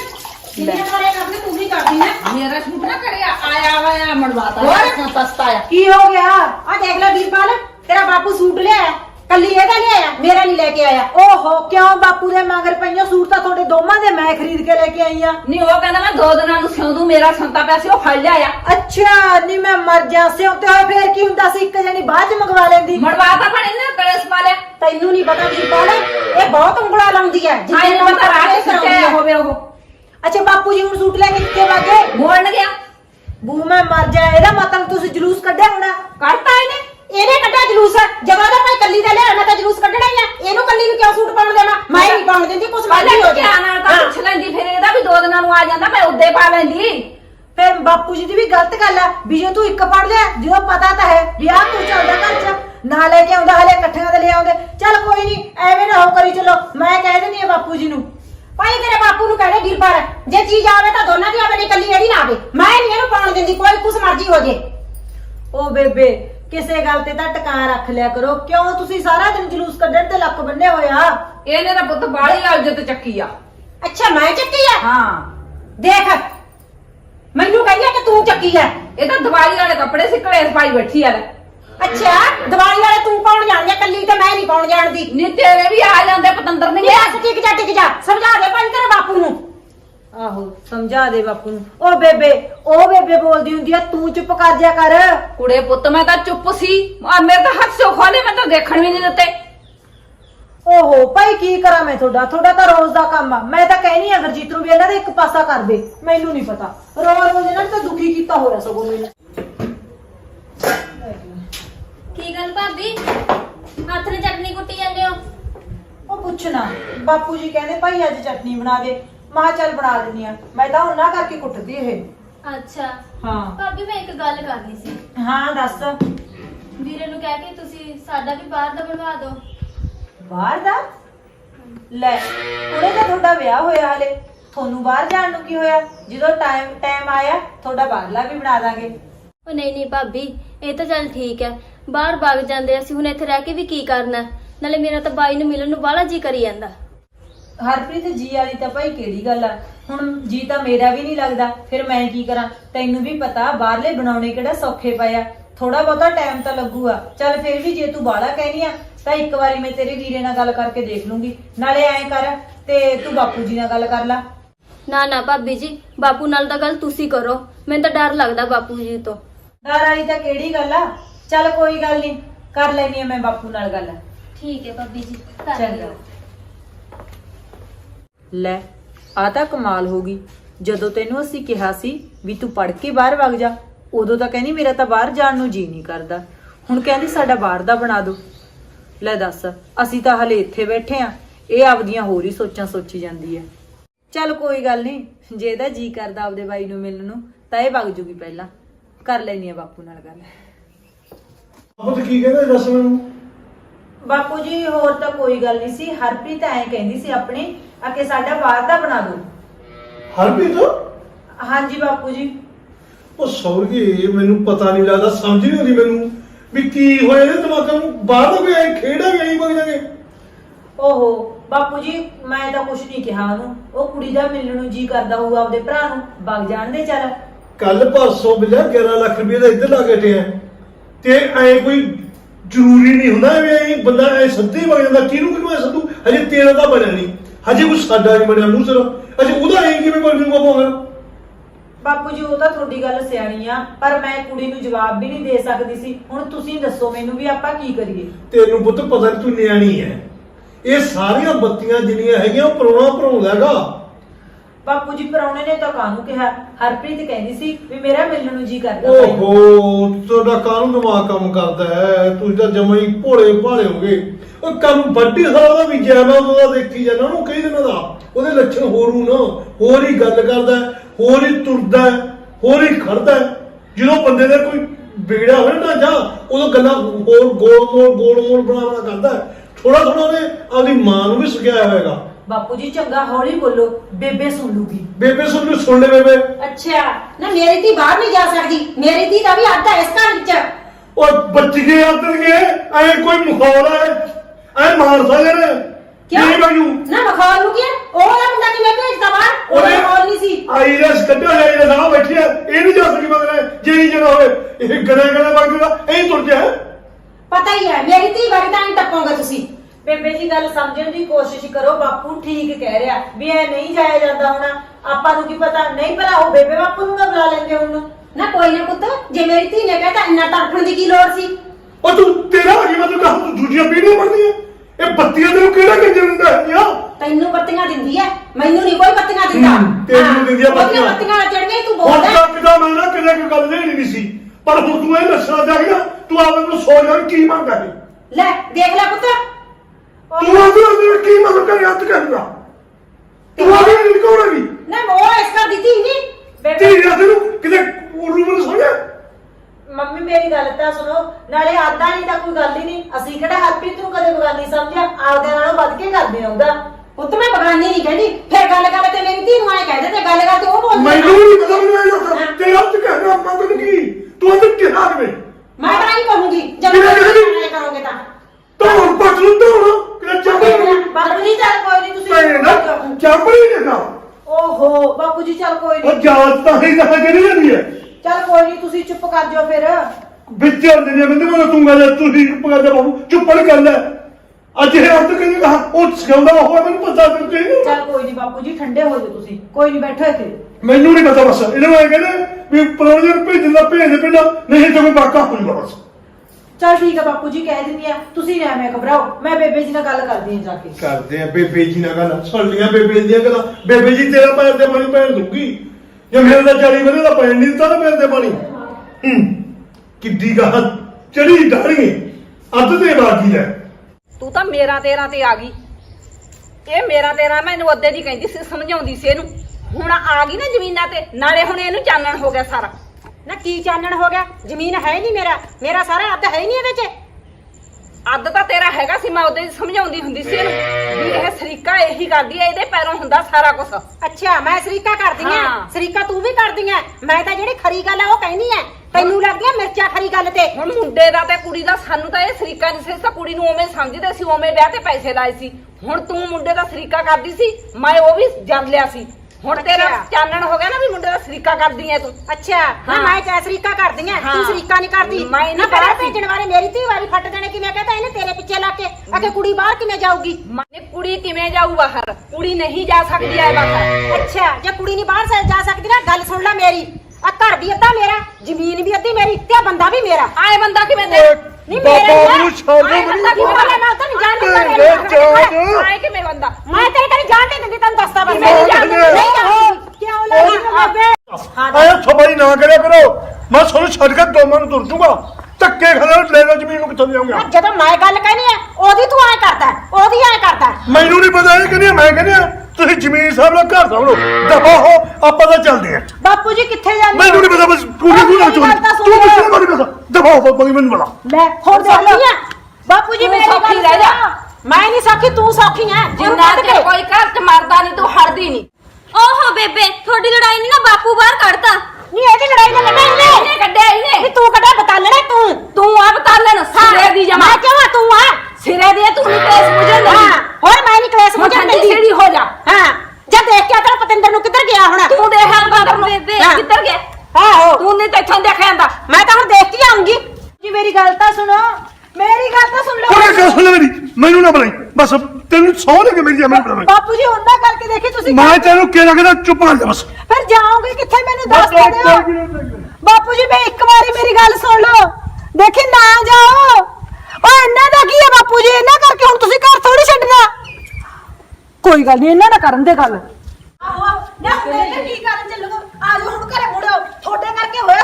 ਕਿੰਨੇ ਮਾਰੇ ਕਰਦੇ ਤੂੰ ਵੀ ਕਰਦੀ ਆ ਮੇਰਾ ਸੂਟ ਨਾ ਕਰਿਆ ਆਇਆ ਆਇਆ ਮੜਵਾਤਾ ਹੋਰ? ਪਸਤਾਇਆ ਕੀ ਹੋ ਗਿਆ ਆ ਦੇਖ ਲੈ ਵੀਰਪਾਲ ਤੇਰਾ ਬਾਪੂ ਸੂਟ ਲਿਆਇਆ ਕੱਲੀ ਇਹਦਾ ਲਿਆਇਆ ਮੇਰਾ ਨਹੀਂ ਲੈ ਕੇ ਆਇਆ। ਓਹੋ ਕਿਉਂ ਬਾਪੂ ਦੇ ਮਗਰ ਪਈਆਂ ਸੂਟ ਤਾਂ ਤੁਹਾਡੇ ਦੋਵਾਂ ਦੇ ਮੈਂ ਖਰੀਦ ਕੇ ਲੈ ਕੇ ਆਈ ਆ। ਨਹੀਂ ਉਹ ਕਹਿੰਦਾ ਮੈਂ ਦੋ ਦਿਨਾਂ ਨੂੰ ਸਿਉਂ ਦੂੰ ਮੇਰਾ ਸੰਤਾ ਪਿਆ ਸੀ ਉਹ ਫੜ ਲਿਆ ਅੱਛਾ ਨਹੀਂ ਮੈਂ ਮਰ ਜਾ ਸਿਉ ਤੇ ਹੋਏ ਫੇਰ ਕੀ ਹੁੰਦਾ ਸੀ? ਇੱਕ ਜਣੀ ਬਾਅਦ ਚ ਮੰਗਵਾ ਲੈਂਦੀ। ਮੜਵਾਤਾ ਬਣੇ ਨੇ ਕਲੇਸ਼ ਪਾ ਲਿਆ। ਤੈਨੂੰ ਨਹੀਂ ਪਤਾ ਵੀਰਪਾਲ ਇਹ ਬਹੁਤ ਉਂਗਲਾ ਲਾਉਂਦੀ ਹੈ ਹਾਂ ਇਹ ਪਤਾ ਰਾਤ ਕਰਾਉਂਦੀ ਸੁੱਟਿਆ ਆ। ਹੋਵੇ ਉਹ। ਅੱਛਾ ਬਾਪੂ ਜੀ ਹੁਣ ਸੂਟ ਲੈ ਕੇ ਕਿੱਥੇ ਵਾਗੇ ਮੋੜਨ ਗਿਆ। ਬੂ ਮੈਂ ਮਰ ਜਾ ਇਹਦਾ ਮਤਲਬ ਤੁਸੀਂ ਜਲੂਸ ਕੱਢਿਆ ਹੋਣਾ। ਕੱਢਤਾ ਇਹਨੇ। ਇਹਨੇ ਕੱਢਿਆ ਜਲੂਸ। ਜਦੋਂ ਦਾ ਕੱਲੀ ਦਾ ਲਿਆ ਮੈਂ ਤਾਂ ਜਲੂਸ ਕੱਢਣਾ ਹੀ ਆ। ਇਹਨੂੰ ਕੱਲੀ ਨੂੰ ਕਿਉਂ ਸੂਟ ਪਾਉਣ ਦੇਣਾ ਮੈਂ ਨਹੀਂ ਪਾਉਣ ਦਿੰਦੀ ਕੁਛ ਮਰਜ਼ੀ ਹੋ ਜਾਏ ਨਾਲ ਤਾਂ। ਪੁੱਛ ਲੈਂਦੀ ਫਿਰ ਇਹਦਾ ਵੀ ਦੋ ਦਿਨਾਂ ਨੂੰ ਆ ਜਾਂਦਾ ਮੈਂ ਉੱਦੇ ਪਾ ਲੈਂਦੀ। ਫਿਰ ਬਾਪੂ ਜੀ ਦੀ ਵੀ ਗਲਤ ਗੱਲ ਆ ਵੀ ਜੇ ਤੂੰ ਇੱਕ ਪੜ ਲਿਆ ਜਦੋਂ ਪਤਾ ਤਾਂ ਹੈ ਵਿਆਹ ਤੂੰ ਚੱਲਦਾ ਘਰ ਚ। ਨਾ ਲੈ ਕੇ ਆਉਂਦਾ ਹਲੇ ਇਕੱਠਿਆਂ ਦੇ ਲੈ ਆਉਂਦੇ ਚੱਲ ਕੋਈ ਨਹੀਂ ਐਵੇਂ ਨਾ ਹੋ ਕਰੀ ਚਲੋ। ਮੈਂ ਕਹਿ ਦਿੰਦੀ ਆ ਬਾਪੂ ਜੀ ਨੂੰ। ਭਾਈ ਤੇਰੇ ਬਾਪੂ ਨੂੰ ਕਹਦੇ ਵੀਰਪਾਲ ਜੇ ਚੀਜ਼ ਆਵੇ ਤਾਂ ਦੋਨਾਂ ਦੀ ਆਵੇ ਨਹੀਂ ਕੱਲੀ ਇਹਦੀ ਨਾ ਆਵੇ। ਮੈਂ ਨਹੀਂ ਇਹਨੂੰ ਪਾਉਣ ਦਿੰਦੀ ਕੋਈ ਕੁਛ ਮਰਜ਼ੀ ਹੋ ਜੇ। ਓ ਬੇਬੇ ਕਿਸੇ ਗੱਲ ਤੇ ਤਾਂ ਟਿਕਾ ਰੱਖ ਲਿਆ ਕਰੋ। ਕਿਉਂ ਤੁਸੀਂ ਸਾਰਾ ਦਿਨ ਜਲੂਸ ਕੱਢਣ ਤੇ ਲੱਕ ਬੰਨੇ ਹੋਇਆ ਇਹਨੇ ਤਾਂ ਪੁੱਤ ਬਾਲੀ ਇੱਜ਼ਤ ਚੱਕੀ ਆ। ਅੱਛਾ ਮੈਂ ਚੱਕੀ ਆ? ਹਾਂ। ਦੇਖ ਮੈਨੂੰ ਕਹਿੰਦੀ ਆ ਕਿ ਤੂੰ ਚੱਕੀ ਆ। ਇਹ ਤਾਂ ਦੀਵਾਲੀ ਵਾਲੇ ਕੱਪੜੇ ਸੀ ਕਲੇਸ਼ ਪਾਈ ਬੈਠੀ ਆ ਲੈ। ਅੱਛਾ ਦੀਵਾਲੀ ਵਾਲੇ ਤੂੰ ਪਾਉਣ ਜਾਣਦੀ ਆ ਕੱਲੀ ਤੇ ਮੈਂ ਨਹੀਂ ਪਾਉਣ ਜਾਣਦੀ। ਨੀ ਤੇਰੇ ਵੀ ਆ ਜਾਂਦੇ ਪਤੰਦਰ ਨਹੀਂ ਇਹ ਹੱਥ ਟਿਕ ਜਾ ਟਿਕ ਜਾ। ਸਮਝਾ ਦੇ ਭਾਈ ਤੇਰੇ ਬਾਪੂ ਨੂੰ। ਆਹੋ ਸਮਝਾ ਦੇ ਬਾਪੂ ਨੂੰ। ਓ ਬੇਬੇ ਉਹ ਬੇਬੇ ਬੋਲਦੀ ਹੁੰਦੀ ਆ ਤੂੰ ਚੁੱਪ ਕਰ ਜਾ ਕਰ। ਕੁੜੇ ਪੁੱਤ ਮੈਂ ਤਾਂ ਚੁੱਪ ਸੀ। ਆ ਮੇਰੇ ਤਾਂ ਹੱਥ ਸੋ ਖੋਲੇ ਮੈਂ ਤਾਂ ਦੇਖਣ ਵੀ ਨਹੀਂ ਦਿੱਤੇ। ਓਹੋ ਭਾਈ ਕੀ ਕਰਾਂ ਮੈਂ ਤੁਹਾਡਾ? ਤੁਹਾਡਾ ਤਾਂ ਰੋਜ਼ ਦਾ ਕੰਮ ਆ। ਮੈਂ ਤਾਂ ਕਹਿਨੀ ਆ ਗੁਰਜੀਤ ਨੂੰ ਵੀ ਇਹਨਾਂ ਦਾ ਇੱਕ ਪਾਸਾ ਕਰ ਦੇ। ਮੈਨੂੰ ਨਹੀਂ ਪਤਾ। ਰੋਜ਼ ਰੋਜ਼ ਇਹਨਾਂ ਨੇ ਤਾਂ ਦੁਖੀ ਕੀਤਾ ਹੋਇਆ ਸਗੋਂ ਮੈਨੂੰ। ਕੀ ਗੱਲ ਭਾਬੀ? ਹੱਥ ਨੇ ਚਟਨੀ ਕੁੱਟੀ ਜਾਂਦੇ ਹੋ? ਉਹ ਪੁੱਛਣਾ ਬਾਪੂ ਜੀ ਕਹਿੰਦੇ ਭਾਈ ਅੱਜ ਚਟਨੀ ਬਣਾ ਦੇ। ਮਾਂ ਚੱਲ ਬਣਾ ਦਿੰਨੀ ਆ। ਮੈਂ ਤਾਂ ਉਹਨਾਂ ਕਰਕੇ ਕੁੱਟਦੀ ਇਹ। ਅੱਛਾ। ਹਾਂ। ਭਾਬੀ ਮੈਂ ਇੱਕ ਗੱਲ ਕਰਨੀ ਸੀ। ਹਾਂ ਦੱਸ। ਵੀਰੇ ਨੂੰ ਕਹਿ ਕੇ ਤੁਸੀਂ ਸਾਡਾ ਵੀ ਬਾਹਰ ਦਾ ਬਣਵਾ ਦਿਓ। ਬਾਹਰ ਦਾ? ਲੈ ਉਹਨੇ ਤਾਂ ਤੁਹਾਡਾ ਵਿਆਹ ਹੋਇਆ ਹਲੇ। ਤੁਹਾਨੂੰ ਬਾਹਰ ਜਾਣ ਨੂੰ ਕੀ ਹੋਇਆ? ਜਦੋਂ ਟਾਈਮ ਟਾਈਮ ਆਇਆ ਤੁਹਾਡਾ ਬਾਹਰਲਾ ਵੀ ਬਣਾ ਦਾਂਗੇ। ਉਹ ਨਹੀਂ ਨਹੀਂ ਭਾਬੀ ਇਹ ਤਾਂ ਚੱਲ ਠੀਕ ਹੈ। ਬਾਹਰ ਵਗ ਜਾਂਦੇ ਅਸੀਂ ਹੁਣ ਇੱਥੇ ਰਹਿ ਕੇ ਵੀ ਕੀ ਕਰਨਾ? ਨਾਲੇ ਮੇਰਾ ਤਾਂ ਬਾਈ ਨੂੰ ਮਿਲਣ ਨੂੰ ਬਾਹਲਾ ਜੀ ਕਰੀ ਜਾਂਦਾ। ਹਰਪ੍ਰੀਤ ਜੀ ਵਾਲੀ ਤਾਂ ਭਾਈ ਕਿਹੜੀ ਗੱਲ ਆ? ਹੁਣ ਜੀ ਤਾਂ ਮੇਰਾ ਵੀ ਨਹੀਂ ਲੱਗਦਾ ਫਿਰ ਮੈਂ ਕੀ ਕਰਾਂ? ਤੈਨੂੰ ਵੀ ਪਤਾ ਬਾਹਰਲੇ ਬਣਾਉਣੇ ਕਿਹੜਾ ਸੌਖੇ ਪਏ ਆ। ਥੋੜਾ ਬਹੁਤਾ ਟਾਈਮ ਤਾਂ ਲੱਗੂਗਾ। ਚੱਲ ਫਿਰ ਵੀ ਜੇ ਤੂੰ ਬਾਹਲਾ ਕਹਿਨੀ ਆ ਤਾਂ ਇੱਕ ਵਾਰੀ ਮੈਂ ਤੇਰੇ ਵੀਰੇ ਨਾਲ ਗੱਲ ਕਰਕੇ ਦੇਖ ਲੂੰਗੀ। ਨਾਲੇ ਐਂ ਕਰ ਤੇ ਤੂੰ ਬਾਪੂ ਜੀ ਨਾਲ ਗੱਲ ਕਰ ਲੈ। ਨਾ ਨਾ ਭਾਬੀ ਜੀ ਬਾਪੂ ਨਾਲ ਤਾਂ ਗੱਲ ਤੁਸੀਂ ਕਰੋ। ਮੈਨੂੰ ਤਾਂ ਡਰ ਲੱਗਦਾ ਬਾਪੂ ਜੀ ਤੋਂ। ਡਰ ਵਾਲੀ ਤਾਂ ਕਿਹੜੀ ਗੱਲ ਆ? ਚੱਲ ਕੋਈ ਗੱਲ ਨਹੀਂ ਕਰ ਲੈਣੀ ਆ ਮੈਂ ਬਾਪੂ ਨਾਲ ਗੱਲ। ਠੀਕ ਹੈ ਭਾਬੀ ਜੀ ਕਰ ਚੰਗਾ। ਲਿਓ। ਲੈ ਆ ਤਾਂ ਕਮਾਲ ਹੋ ਗਈ। ਜਦੋਂ ਤੈਨੂੰ ਅਸੀਂ ਕਿਹਾ ਸੀ ਵੀ ਤੂੰ ਪੜ ਕੇ ਬਾਹਰ ਵਗ ਜਾ ਉਦੋਂ ਤਾਂ ਕਹਿੰਦੀ ਮੇਰਾ ਤਾਂ ਬਾਹਰ ਜਾਣ ਨੂੰ ਜੀ ਨਹੀਂ ਕਰਦਾ। ਹੁਣ ਕਹਿੰਦੀ ਸਾਡਾ ਬਾਹਰ ਦਾ ਬਣਾ ਦੋ। ਲੈ ਦੱਸ ਅਸੀਂ ਤਾਂ ਹਲੇ ਇੱਥੇ ਬੈਠੇ ਆ ਇਹ ਆਪਦੀਆਂ ਹੋਰ ਹੀ ਸੋਚਾਂ ਸੋਚੀ ਜਾਂਦੀ ਹੈ ਚੱਲ ਕੋਈ ਗੱਲ ਨਹੀਂ ਜੇ ਇਹਦਾ ਜੀ ਕਰਦਾ ਆਪਦੇ ਬਾਈ ਨੂੰ ਮਿਲਣ ਨੂੰ ਤਾਂ ਇਹ ਵਗ ਜੂਗੀ ਪਹਿਲਾਂ। ਕਰ ਲੈਣੀ ਆ ਬਾਪੂ ਨਾਲ ਗੱਲ। ਪੁੱਤ ਕੀ ਕਹਿੰਦੇ ਦੱਸ ਮੈਨੂੰ? ਬਾਪੂ ਜੀ ਹੋਰ ਤਾਂ ਕੋਈ ਗੱਲ ਨਹੀਂ ਸੀ। ਹਰਪ੍ਰੀਤ ਐਂ ਕਹਿੰਦੀ ਸੀ ਆਪਣੀ ਆ ਕਿ ਸਾਡਾ ਬਾਹਰ ਦਾ ਬਣਾ ਦਿਓ। ਹਰਪ੍ਰੀਤ? ਹਾਂਜੀ ਬਾਪੂ ਜੀ। ਉਹ ਸੌਰਗੀ ਮੈਨੂੰ ਪਤਾ ਨਹੀਂ ਲੱਗਦਾ ਸਮਝ ਨਹੀਂ ਆਉਂਦੀ ਮੈਨੂੰ ਵੀ ਕੀ ਹੋਇਆ ਇਹਦੇ ਦਿਮਾਗ ਨੂੰ। ਬਾਹਰ ਦਾ ਕੋਈ ਐ ਖੇੜਾ ਵੀ ਐਂ ਬਗ ਜਾਗੇ ਓਹੋ ਬਾਪੂ ਜੀ ਮੈਂ ਤਾਂ ਕੁਝ ਨਹੀਂ ਕਿਹਾ ਉਹਨੂੰ। ਉਹ ਕੁੜੀ ਦਾ ਮਿਲਣ ਨੂੰ ਜੀ ਕਰਦਾ ਹੋਊ ਆਪਦੇ ਭਰਾ ਨੂੰ। ਵਗ ਜਾਣ ਦੇ ਚੱਲ। ਕੱਲ ਪਰਸੋਂ ਬਿਲਿਆ 11 ਲੱਖ ਰੁਪਏ ਦਾ ਇੱਧਰ ਲਾ ਕੇ ਟਿਆ ਤੇ ਐ ਕੋਈ ਜ਼ਰੂਰੀ ਨਹੀਂ ਹੁੰਦਾ ਵੀ ਐ ਬੰਦਾ ਐ ਸੱਦੇ ਵਗ ਜਾਂਦਾ। ਕਿਹਨੂੰ ਕਿਹਨੂੰ ਐ ਸੱਦੂ ਹਜੇ ਤੇਰਾ ਤਾਂ ਬਣਿਆ ਨਹੀਂ। ਹਜੇ ਕੁਛ ਸਾਡਾ ਨਹੀਂ ਬਣਿਆ ਮੂੰਹ ਸਿਰ। ਅਜੇ ਉਹਦਾ ਐ ਕਿਵੇਂ ਬਣ ਜੂਗਾ ਭਾਵੇਂ ਬਾਪੂ ਜੀ ਉਹ ਤਾਂ ਤੁਹਾਡੀ ਗੱਲ ਸਿਆਣੀ ਆ ਪਰ ਮੈਂ ਕੁੜੀ ਨੂੰ ਜਵਾਬ ਵੀ ਨਹੀਂ ਦੇ ਸਕਦੀ ਸੀ। ਹੁਣ ਤੁਸੀਂ ਦੱਸੋ ਮੈਨੂੰ ਵੀ ਆਪਾਂ ਕੀ ਕਰੀਏ? ਤੈਨੂੰ ਪੁੱਤ ਪਤਾ ਨੀ ਤੂੰ ਨਿਆਣੀ ਐ ਇਹ ਸਾਰੀਆਂ ਬੱਤੀਆਂ ਜਿੰਨੀਆਂ ਹੈਗੀਆਂ ਉਹ ਪਰੋਣਾ ਭਰਾਉਂਦਾ ਹੈਗਾ। ਬਾਪੂ ਜੀ ਪਰੌਣੇ ਨੇ ਤਾਂ ਕਾਹਨੂੰ ਕਿਹਾ? ਹਰਪ੍ਰੀਤ ਕਹਿੰਦੀ ਸੀ ਵੀ ਮੇਰਾ ਮਿਲਣ ਨੂੰ ਜੀ ਕਰਦਾ ਬਾਈ ਨੂੰ। ਓਹੋ ਤੁਹਾਡਾ ਕਾਹਨੂੰ ਦਿਮਾਗ ਕੰਮ ਕਰਦਾ ਹੈ? ਤੁਸੀਂ ਤਾਂ ਜਮਾ ਹੀ ਭੋਲੇ ਭਾਲੇ ਹੋਗੇ। ਉਹ ਕੰਮ ਵੱਡੀ ਸਾਲ ਦਾ ਵੀ ਮੈਂ ਉਹਦਾ ਦੇਖੀ ਜਾਂਦਾ ਉਹਨੂੰ ਕਈ ਦਿਨਾਂ ਦਾ। ਉਹਦੇ ਲੱਛਣ ਹੋਰ ਨੂੰ ਨਾ ਹੋਰ ਹੀ ਗੱਲ ਕਰਦਾ ਹੈ, ਹੋਰ ਹੀ ਤੁਰਦਾ ਹੈ, ਹੋਰ ਹੀ ਖੜਦਾ ਹੈ। ਜਦੋਂ ਬੰਦੇ ਦਾ ਕੋਈ ਵਿਗੜਿਆ ਹੋਵੇ ਨਾ ਜਾਂ ਉਦੋਂ ਗੱਲਾਂ ਹੋਰ ਗੋਲ ਮੋਲ ਗੋਲ ਮੋਲ ਬਣਾ ਬਣਾ ਕਰਦਾ ਥੋੜਾ ਥੋੜਾ ਉਹਨੇ ਆਪਦੀ ਮਾਂ ਨੂੰ ਵੀ ਸਿਖਾਇਆ ਹੋਵੇਗਾ ਬਾਪੂ ਜੀ ਚੰਗਾ ਹੌਲੀ ਬੋਲੋ ਬੇਬੇ ਸੁਣ ਲੂਗੀ ਬੇਬੇ ਸੁਣ ਨੂੰ ਸੁਣ ਲੈ ਬੇਬੇ ਅੱਛਾ ਨਾ ਮੇਰੀ ਧੀ ਬਾਹਰ ਨਹੀਂ ਜਾ ਸਕਦੀ ਮੇਰੀ ਧੀ ਦਾ ਵੀ ਅੱਧ ਹੈ ਇਸ ਘਰ ਵਿੱਚ ਉਹ ਬੱਚੀਏ ਆਦਰ ਕੇ ਐ ਕੋਈ ਮੁਖੌਲ ਹੈ ਐ ਮਾਰ ਸਕਦੇ ਨੇ ਕੀ ਬਣੂ ਨਾ ਮਖੌਲ ਨੂੰ ਕੀ ਹੈ? ਉਹ ਵਾਲਾ ਮੁੰਡਾ ਕਿਵੇਂ ਭੇਜਦਾ ਬਾਹਰ ਉਹ ਮਖੌਲ ਨਹੀਂ ਸੀ ਆਈਰਸ ਕੱਢਿਆ ਆਈਰਸ ਆ ਬੈਠੀ ਹੈ ਇਹ ਨਹੀਂ ਜਾ ਸਕੀ ਮਗਰ ਜੇ ਹੀ ਜਣਾ ਹੋਵੇ ਇਹ ਗੜੇ ਗੜੇ ਵਗਦਾ ਐਂ ਤੁਰ ਜਾ ਪਤਾ ਹੀ ਹੈ ਮੇਰੀ ਧੀ ਬਾਰੇ ਤਾਂ ਨਹੀਂ ਟੱਪੋਗੇ ਤੁਸੀਂ ਬੇਬੇ ਜੀ ਗੱਲ ਸਮਝਣ ਦੀ ਕੋਸ਼ਿਸ਼ ਕਰੋ ਬਾਪੂ ਠੀਕ ਕਹਿ ਰਿਹਾ ਵੀ ਇਹ ਨਹੀਂ ਜਾਇਆ ਜਾਂਦਾ ਹੁਣ। ਆਪਾਂ ਨੂੰ ਕੀ ਪਤਾ? ਨਹੀਂ ਭਲਾ ਉਹ ਬੇਬੇ ਬਾਪੂ ਨੂੰ ਨਾ ਬੁਲਾ ਲੈਂਦੇ ਉਹਨੂੰ ਨਾ। ਕੋਈ ਨਾ ਪੁੱਤ ਜੇ ਮੇਰੀ ਧੀ ਨੇ ਕਹਿਤਾ ਇੰਨਾ ਤੜਫਣ ਦੀ ਕੀ ਲੋੜ ਸੀ? ਉਹ ਤੂੰ ਤੇਰਾ ਕੀ ਮਤਲਬ ਕਹ ਤੂੰ ਦੂਜੀਆਂ ਪੀੜੀਆਂ ਬਣਦੀਆਂ ਇਹ ਬੱਤੀਆਂ ਤੈਨੂੰ ਕਿਹੜਾ ਕੰਜਰ ਦਿੰਦਾ ਹੈ ਯਾ ਤੈਨੂੰ ਬੱਤੀਆਂ ਦਿੰਦੀ ਹੈ ਮੈਨੂੰ ਨਹੀਂ ਕੋਈ ਬੱਤੀਆਂ ਦਿੰਦਾ। ਹੂੰ, ਤੈਨੂੰ ਹਾਂ, ਦਿੰਦੀਆਂ ਉਹਦੀਆਂ ਬੱਤੀਆਂ। ਬੱਤੀਆਂ ਚੜੀਆਂ ਤੂੰ ਹੁਣ ਬੋਲਦਾ ਤੱਕ ਦਾ ਮੈਂ ਨਾ ਕਿਤੇ ਕੋਈ ਗੱਲ ਨਹੀਂ ਨਹੀਂ ਸੀ। ਪਰ ਹੁਣ ਤੂੰ ਇਹ ਦੱਸਣਾ ਚਾਹੀਦਾ ਤੂੰ ਆਪੇ ਨੂੰ ਸੋਚ ਲੈ ਕੀ ਮੰਗਦਾ ਹੈ ਲੈ ਦੇਖ ਲੈ ਪੁੱਤ। ਤੂੰ ਆਪੇ ਨੂੰ ਕੀ ਮੰਗ ਕਰ ਯਾਦ ਕਰਦਾ ਤੂੰ ਆਪੇ ਨਹੀਂ ਕੋਣਾਗੀ ਨਾ ਉਹ ਇਸ ਘਰ ਦੀ ਧੀ ਨਹੀਂ। ਬੇਬੇ ਤੇਰੀ ਰਾਤ ਨੂੰ ਕਿਤੇ ਉਰੂ ਨੂੰ ਸੁਣਿਆ ਮੰਮੀ ਮੇਰੀ ਗੱਲ ਤਾਂ ਸੁਣੋ। ਨਾਲੇ ਆਦਾ ਨਹੀਂ ਤਾਂ ਕੋਈ ਗੱਲ ਹੀ ਨਹੀਂ। ਅਸੀਂ ਕਿਹੜਾ ਹਰਪ੍ਰੀਤ ਨੂੰ ਕਦੇ ਬਗਾਨੀ ਸਮਝਿਆ? ਆਪਦੇ ਨਾਲੋਂ ਵੱਧ ਕੇ ਕਰਦੇ ਆ ਉਹਦਾ ਪੁੱਤ ਮੈਂ ਬਗਾਨੀ ਨਹੀਂ ਕਹਿੰਦੀ। ਫਿਰ ਗੱਲ ਕਰ ਤੇ ਮੇਰੀ ਧੀ ਨੂੰ ਆਏ ਕਹਿੰਦੇ ਤੇ ਗੱਲ ਕਰ ਤੇ ਉਹ ਬੋਲਦੀ ਮੈਨੂੰ ਨਹੀਂ ਪਤਾ ਮੈਨੂੰ ਦੱਸ। ਤੇਰਾ ਤੇ ਕਹਿਣਾ ਮੰਗਣ ਕੀ? ਤੂੰ ਅੱਜ ਕਿਹਾ ਕਿਵੇਂ? ਮੈਂ ਤਾਂ ਨਹੀਂ ਕਹੂੰਗੀ। ਜਦ ਕਿਵੇਂ ਕਹਿੰਦੀ? ਤੁਸੀਂ ਕਰੋਗੇ ਤਾਂ ਤੂੰ ਪੱਟ ਨੂੰ ਤੂੰ ਕਿਹੜਾ ਚਾਪੜੀ ਬਾਪੂ ਜੀ ਚੱਲ ਕੋਈ ਨਹੀਂ ਤੁਸੀਂ ਤੇ ਨਾ ਚਾਪੜੀ ਦੇਖਾ ਓਹੋ ਬਾਪੂ ਜੀ ਚੱਲ ਕੋਈ ਉਹ ਨਹੀਂ ਜਾਤ ਤਾਂ ਹੀ ਨਾ ਜਿਹੜੀ ਜਾਂਦੀ ਹੈ। ਚੱਲ ਕੋਈ ਨਹੀਂ ਤੁਸੀਂ ਚੁੱਪ ਕਰ ਜਾਓ ਫਿਰ। ਵਿੱਚ ਹੁੰਦੇ ਨੇ ਮੈਨੂੰ ਤੂੰ ਗੱਲ ਤੂੰ ਹੀ ਚੁੱਪ ਕਰ ਜਾ ਬਾਬੂ ਚੁੱਪ ਨਹੀਂ ਕਰ ਲੈ ਅੱਜ ਇਹ ਅੰਤ ਕਹਿੰਦੇ ਕਹਾ ਉਹ ਸਿਖਾਉਂਦਾ ਹੋਇਆ ਮੈਨੂੰ ਪਤਾ ਤੇ ਤੈਨੂੰ ਚੱਲ ਕੋਈ ਨਹੀਂ ਬਾਪੂ ਜੀ ਠੰਡੇ ਹੋ ਜਾਓ ਤੁਸੀਂ। ਕੋਈ ਨਹੀਂ ਬੈਠੋ ਇੱਥੇ। ਮੈਨੂੰ ਨਹੀਂ ਪਤਾ ਬਸ ਇਹਨਾਂ ਨੂੰ ਇਹ ਕਹਿੰਦੇ ਵੀ ਪਰੋਣੇ ਨੂੰ ਭੇਜਣ ਦਾ ਭੇਜ ਦੇ ਪਹਿਲਾਂ ਨਹੀਂ ਤੇ ਕੋਈ ਬਾਕਾ ਹੋ ਜਾਊਗਾ ਬਸ। ਚੱਲ ਠੀਕ ਹੈ ਬਾਪੂ ਜੀ ਕਹਿ ਦਿੰਦੀ ਆ ਤੁਸੀਂ ਨਾ ਐਵੇਂ ਘਬਰਾਓ। ਮੈਂ ਬੇਬੇ ਜੀ ਨਾਲ ਗੱਲ ਕਰਦੀ ਹਾਂ ਜਾ ਕੇ। ਕਰਦੇ ਆ ਬੇਬੇ ਜੀ ਨਾਲ ਗੱਲ। ਸੁਣ ਲੀਆਂ ਬੇਬੇ ਦੀਆਂ ਗੱਲਾਂ। ਬੇਬੇ ਜੀ ਤੇਰਾ ਪੈਰ ਤੇ ਪਾਣੀ ਪੈਣ ਦੂੰਗੀ ਜੇ ਮੇਰੇ ਦਾ 40 ਵਰੇ ਦਾ ਪੈਣ ਨਹੀਂ ਦਿੱਤਾ ਨਾ ਪੈਰ ਤੇ ਪਾਣੀ। ਹੂੰ, ਕਿੱਡੀ ਗਾਹ ਚੜੀ ਢਾਣੀ ਅੱਧ ਤੇ ਬਾਕੀ ਹੈ ਤੂੰ ਤਾਂ ਮੇਰਾ ਤੇਰਾ ਤੇ ਆ ਗਈ। ਇਹ ਮੇਰਾ ਤੇਰਾ ਮੈਨੂੰ ਅੱਧੇ ਦੀ ਕਹਿੰਦੀ ਸੀ, ਸਮਝਾਉਂਦੀ ਸੀ ਇਹਨੂੰ। ਹੁਣ ਆ ਗਈ ਨਾ ਜ਼ਮੀਨਾਂ ਤੇ, ਨਾਲੇ ਹੁਣ ਇਹਨੂੰ ਚਾਨਣ ਹੋ ਗਿਆ ਸਾਰਾ। ਨਾ ਕੀ ਚਾਨਣ ਹੋ ਗਿਆ? ਜ਼ਮੀਨ ਹੈ ਨਹੀਂ ਮੇਰਾ ਮੇਰਾ ਸਾਰਾ ਅੱਧ ਹੈ ਹੀ ਨਹੀਂ ਇਹਦੇ 'ਚ। ਅੱਧ ਤਾਂ ਤੇਰਾ ਹੈਗਾ ਸੀ ਮੈਂ ਉਹਦੇ ਸਮਝਾਉਂਦੀ ਹੁੰਦੀ ਸੀ ਇਹਨੂੰ ਵੀ ਇਹ ਸਰੀਕਾ ਇਹੀ ਕਰਦੀ ਹੈ ਇਹਦੇ ਪੈਰੋਂ ਹੁੰਦਾ ਸਾਰਾ ਕੁਝ ਅੱਛਾ ਮੈਂ ਸਰੀਕਾ ਕਰਦੀ ਆ। ਸਰੀਕਾ ਤੂੰ ਵੀ ਕਰਦੀ ਆ? ਮੈਂ ਤਾਂ ਜਿਹੜੀ ਖਰੀ ਗੱਲ ਆ ਉਹ ਕਹਿਨੀ ਆ। ਤੈਨੂੰ ਲੱਗਦੀ ਆ ਮਿਰਚਾਂ ਖਰੀ ਗੱਲ ਤੇ? ਹੁਣ ਮੁੰਡੇ ਦਾ ਤੇ ਕੁੜੀ ਦਾ ਸਾਨੂੰ ਤਾਂ ਇਹ ਸਰੀਕਾ ਨਹੀਂ ਸੀ ਤਾਂ ਕੁੜੀ ਨੂੰ ਉਵੇਂ ਸਮਝਦੇ ਸੀ ਉਵੇਂ ਵਿਆਹ ਤੇ ਪੈਸੇ ਲਾਏ ਸੀ। ਹੁਣ ਤੂੰ ਮੁੰਡੇ ਦਾ ਸਰੀਕਾ ਕਰਦੀ ਸੀ ਮੈਂ ਉਹ ਵੀ ਜਰ ਲਿਆ ਸੀ। ਹੁਣ ਤੇਰਾ ਅੱਛਾ। ਚਾਨਣ ਹੋ ਗਿਆ ਨਾ ਵੀ ਮੁੰਡੇ ਦਾ ਸਰੀਕਾ ਕਰਦੀ ਐ ਤੂੰ। ਅੱਛਾ ਨਾ ਹਾਂ। ਮੈਂ ਕਿਆ ਸਰੀਕਾ ਕਰਦੀ ਹਾਂ। ਤੂੰ ਸਰੀਕਾ ਨਹੀਂ ਕਰਦੀ। ਮੈਂ ਨਹੀਂ ਨਾ ਬਾਹਰ ਕਰਦੀ। ਭੇਜਣ ਵਾਲੇ ਮੇਰੀ ਧੀ ਵਾਲੀ ਫੱਟ ਦੇਣੇ ਕਿਵੇਂ ਕਹਤਾ ਇਹਨੇ ਤੇਰੇ ਪਿੱਛੇ ਲਾ ਕੇ। ਅਗੇ ਕੁੜੀ ਬਾਹਰ ਕਿਵੇਂ ਜਾਊਗੀ? ਮਾਨੇ ਕੁੜੀ ਕਿਵੇਂ ਜਾਊ ਬਾਹਰ? ਕੁੜੀ ਨਹੀਂ ਜਾ ਸਕਦੀ ਐ ਬਾਹਰ। ਅੱਛਾ ਜੇ ਕੁੜੀ ਨਹੀਂ ਬਾਹਰ ਸ- ਜਾ ਸਕਦੀ ਨਾ ਗੱਲ ਸੁਣ ਲੈ ਮੇਰੀ। ਆ ਘਰ ਵੀ ਅੱਧਾ ਮੇਰਾ ਜ਼ਮੀਨ ਵੀ ਅੱਧੀ ਮੇਰੀ ਤੇ ਆਹ ਬੰਦਾ ਵੀ ਮੇਰਾ। ਆਏ ਬੰਦਾ ਕਿਵੇਂ ਦੇ ਨਹੀਂ ਮੇਰਾ ਬਾਬਾ ਨਾ। ਛੱਡ ਬੰਦਾ ਕਿਵੇਂ ਮੈਂ ਤਾਂ ਨਹੀਂ ਜਾਣ ਦਿੰਦਾ ਮੇਰੇ ਜਾਨ। ਆਏ ਕਿਵੇਂ ਬੰਦਾ? ਮੈਂ ਤੇਰੇ ਕਰੀ ਜਾਣ ਨਹੀਂ ਦਿੰਦੀ ਤੈਨੂੰ ਦੱਸਦਾ ਬਸ ਮੈਂ ਨਹੀਂ ਜਾਣ ਦਿੰਦੀ, ਨਹੀਂ ਜਾਣ ਕਿਉਂ ਲੱਗੀ ਬੇਬੇ ਆਇਆ ਸਭਾਈ ਨਾ ਕਰਿਆ ਕਰੋ। ਮੈਂ ਤੁਹਾਨੂੰ ਛੱਡ ਕੇ ਦੋਵਾਂ ਨੂੰ ਤੁਰ ਜੂਗਾ। ਧੱਕੇ ਖਾਣਾ ਲੈ ਲਓ ਜ਼ਮੀਨ ਨੂੰ ਕਿੱਥੋਂ ਲਿਆਉਂਗਾ। ਜਦੋਂ ਮੈਂ ਗੱਲ ਕਹਿਨੀ ਆ ਉਹਦੀ ਤੂੰ ਐ ਕਰਦਾ ਉਹਦੀ ਐ ਕਰਦਾ। ਮੈਨੂੰ ਨਹੀਂ ਪਤਾ ਇਹ ਕਹਿੰਦੀ ਆ, ਮੈਂ ਕਹਿੰਦੀ ਆ, ਤੁਸੀਂ ਜ਼ਮੀਨ ਸਾਹਿਬ ਨਾਲ ਘਰ ਸਾਂਭੋ ਦਫਾ ਹੋ ਆਪਾਂ ਤਾਂ ਚੱਲਦੇ ਆ। ਬਾਪੂ ਜੀ ਕਿੱਥੇ ਜਾਂਦੇ ਮੈਨੂੰ ਨਹੀਂ ਪਤਾ ਬਸ ਤੂੰ ਤੂੰ ਨਾ ਮੇਰੀ ਚੋਰੀ ਤਾਂ ਤੂੰ। ਕਿਸੇ ਨੂੰ ਨਹੀਂ ਪਤਾ ਦਫਾ ਹੋ ਕੋਈ ਮੈਨੂੰ ਬੁਲਾ। ਲੈ ਹੁਣ ਦੇਖ ਆ। ਬਾਪੂ ਜੀ ਤੂੰ ਮੇਰੀ ਸੌਖੀ ਗੱਲ ਰਹਿ ਜਾ। ਸੁਣੋ। ਮੈਂ ਨਹੀਂ ਸੌਖੀ ਤੂੰ ਸੌਖੀ ਐ। ਜਿੰਨਾ ਚਿਰ ਕੋਈ ਘਰ ਚ ਮਰਦਾ ਨਹੀਂ ਤੂੰ ਹੜਦੀ ਨਹੀਂ ਓਹੋ ਬੇਬੇ ਤੁਹਾਡੀ ਲੜਾਈ ਨਹੀਂ ਨਾ ਬਾਪੂ ਬਾਹਰ ਕੱਢਤਾ ਨਹੀਂ ਇਹਦੀ ਲੜਾਈ ਨਾ ਕੱਢੇ ਇਹਨੇ ਇਹਨੇ ਕੱਢਿਆ ਇਹਨੇ ਵੀ ਤੂੰ ਕੱਢਿਆ ਬਤਾਲਣਾ ਤੂੰ। ਤੂੰ ਆ ਬਤਾਲਣ ਸਿਰੇ ਦੀ ਜਮਾ। ਮੈਂ ਕਿਉਂ ਆ ਤੂੰ ਆ? ਸਿਰੇ ਦੀ ਆ, ਤੂੰ ਨਹੀਂ ਕੇਸ ਮੁਝੇ ਹਾਂ ਨਹੀਂ ਹੋਰ ਮੈਂ ਨਹੀਂ ਕਲੇਸ਼ ਹੁਣ ਮੁਝੇ ਠੰਡੀ ਸਿਰੀ ਹੋ ਜਾ। ਹਾਂ ਜਦ ਦੇਖ ਕੇ ਤੇਰਾ ਪਤਿੰਦਰ ਨੂੰ ਕਿੱਧਰ ਗਿਆ ਹੁਣ? ਤੂੰ ਦੇਖ ਆ ਬਾਦਰ ਨੂੰ। ਬੇਬੇ, ਹਾਂ। ਕਿੱਧਰ ਗਿਆ। ਆਹੋ। ਤੂੰ ਨਹੀਂ ਤੈਥੋਂ ਦੇਖਿਆ ਜਾਂਦਾ। ਮੈਂ ਤਾਂ ਹੁਣ ਦੇਖ ਕੇ ਆਉਂਗੀ ਜੀ ਮੇਰੀ ਗੱਲ ਤਾਂ ਸੁਣੋ। ਮੇਰੀ ਗੱਲ ਤਾਂ ਸੁਣ ਲਓ। ਕੋਈ ਗੱਲ ਸੁਣ ਲੈ ਮੇਰੀ। ਮੈਨੂੰ ਨਾ ਬੁਲਾਈ। ਬਸ। ਸੌ ਲੱਗੇ ਮੇਰੀ ਜਮਨ ਬਾਪੂ ਜੀ ਉਹਨਾਂ ਕਰਕੇ ਦੇਖੀ ਤੁਸੀਂ ਮੈਂ ਤੈਨੂੰ ਕੀ ਲੱਗਦਾ ਚੁੱਪ ਕਰ ਜਾ ਬਸ। ਫਿਰ ਜਾਓਗੇ ਕਿੱਥੇ? ਮੈਨੂੰ ਦੱਸ ਦੇ ਦਿਓ। ਬਾਪੂ ਜੀ ਮੈਂ ਇੱਕ ਵਾਰੀ ਮੇਰੀ ਗੱਲ ਸੁਣ ਲਓ। ਦੇਖੀ ਨਾ ਜਾਓ। ਓ ਇਹਨਾਂ ਦਾ ਕੀ ਹੈ ਬਾਪੂ ਜੀ? ਇਹਨਾਂ ਕਰਕੇ ਹੁਣ ਤੁਸੀਂ ਘਰ ਥੋੜੀ ਛੱਡਣਾ ਕੋਈ ਗੱਲ ਨਹੀਂ ਇਹਨਾਂ ਨਾਲ ਕਰਨ ਦੇ ਗੱਲ। ਆਹੋ ਨਾ ਮੈਂ ਕੀ ਕਰਨ ਚੱਲੂਗਾ? ਆ ਜਾਓ ਹੁਣ ਘਰੇ ਮੁੜੋ ਤੁਹਾਡੇ ਕਰਕੇ ਹੋਇਆ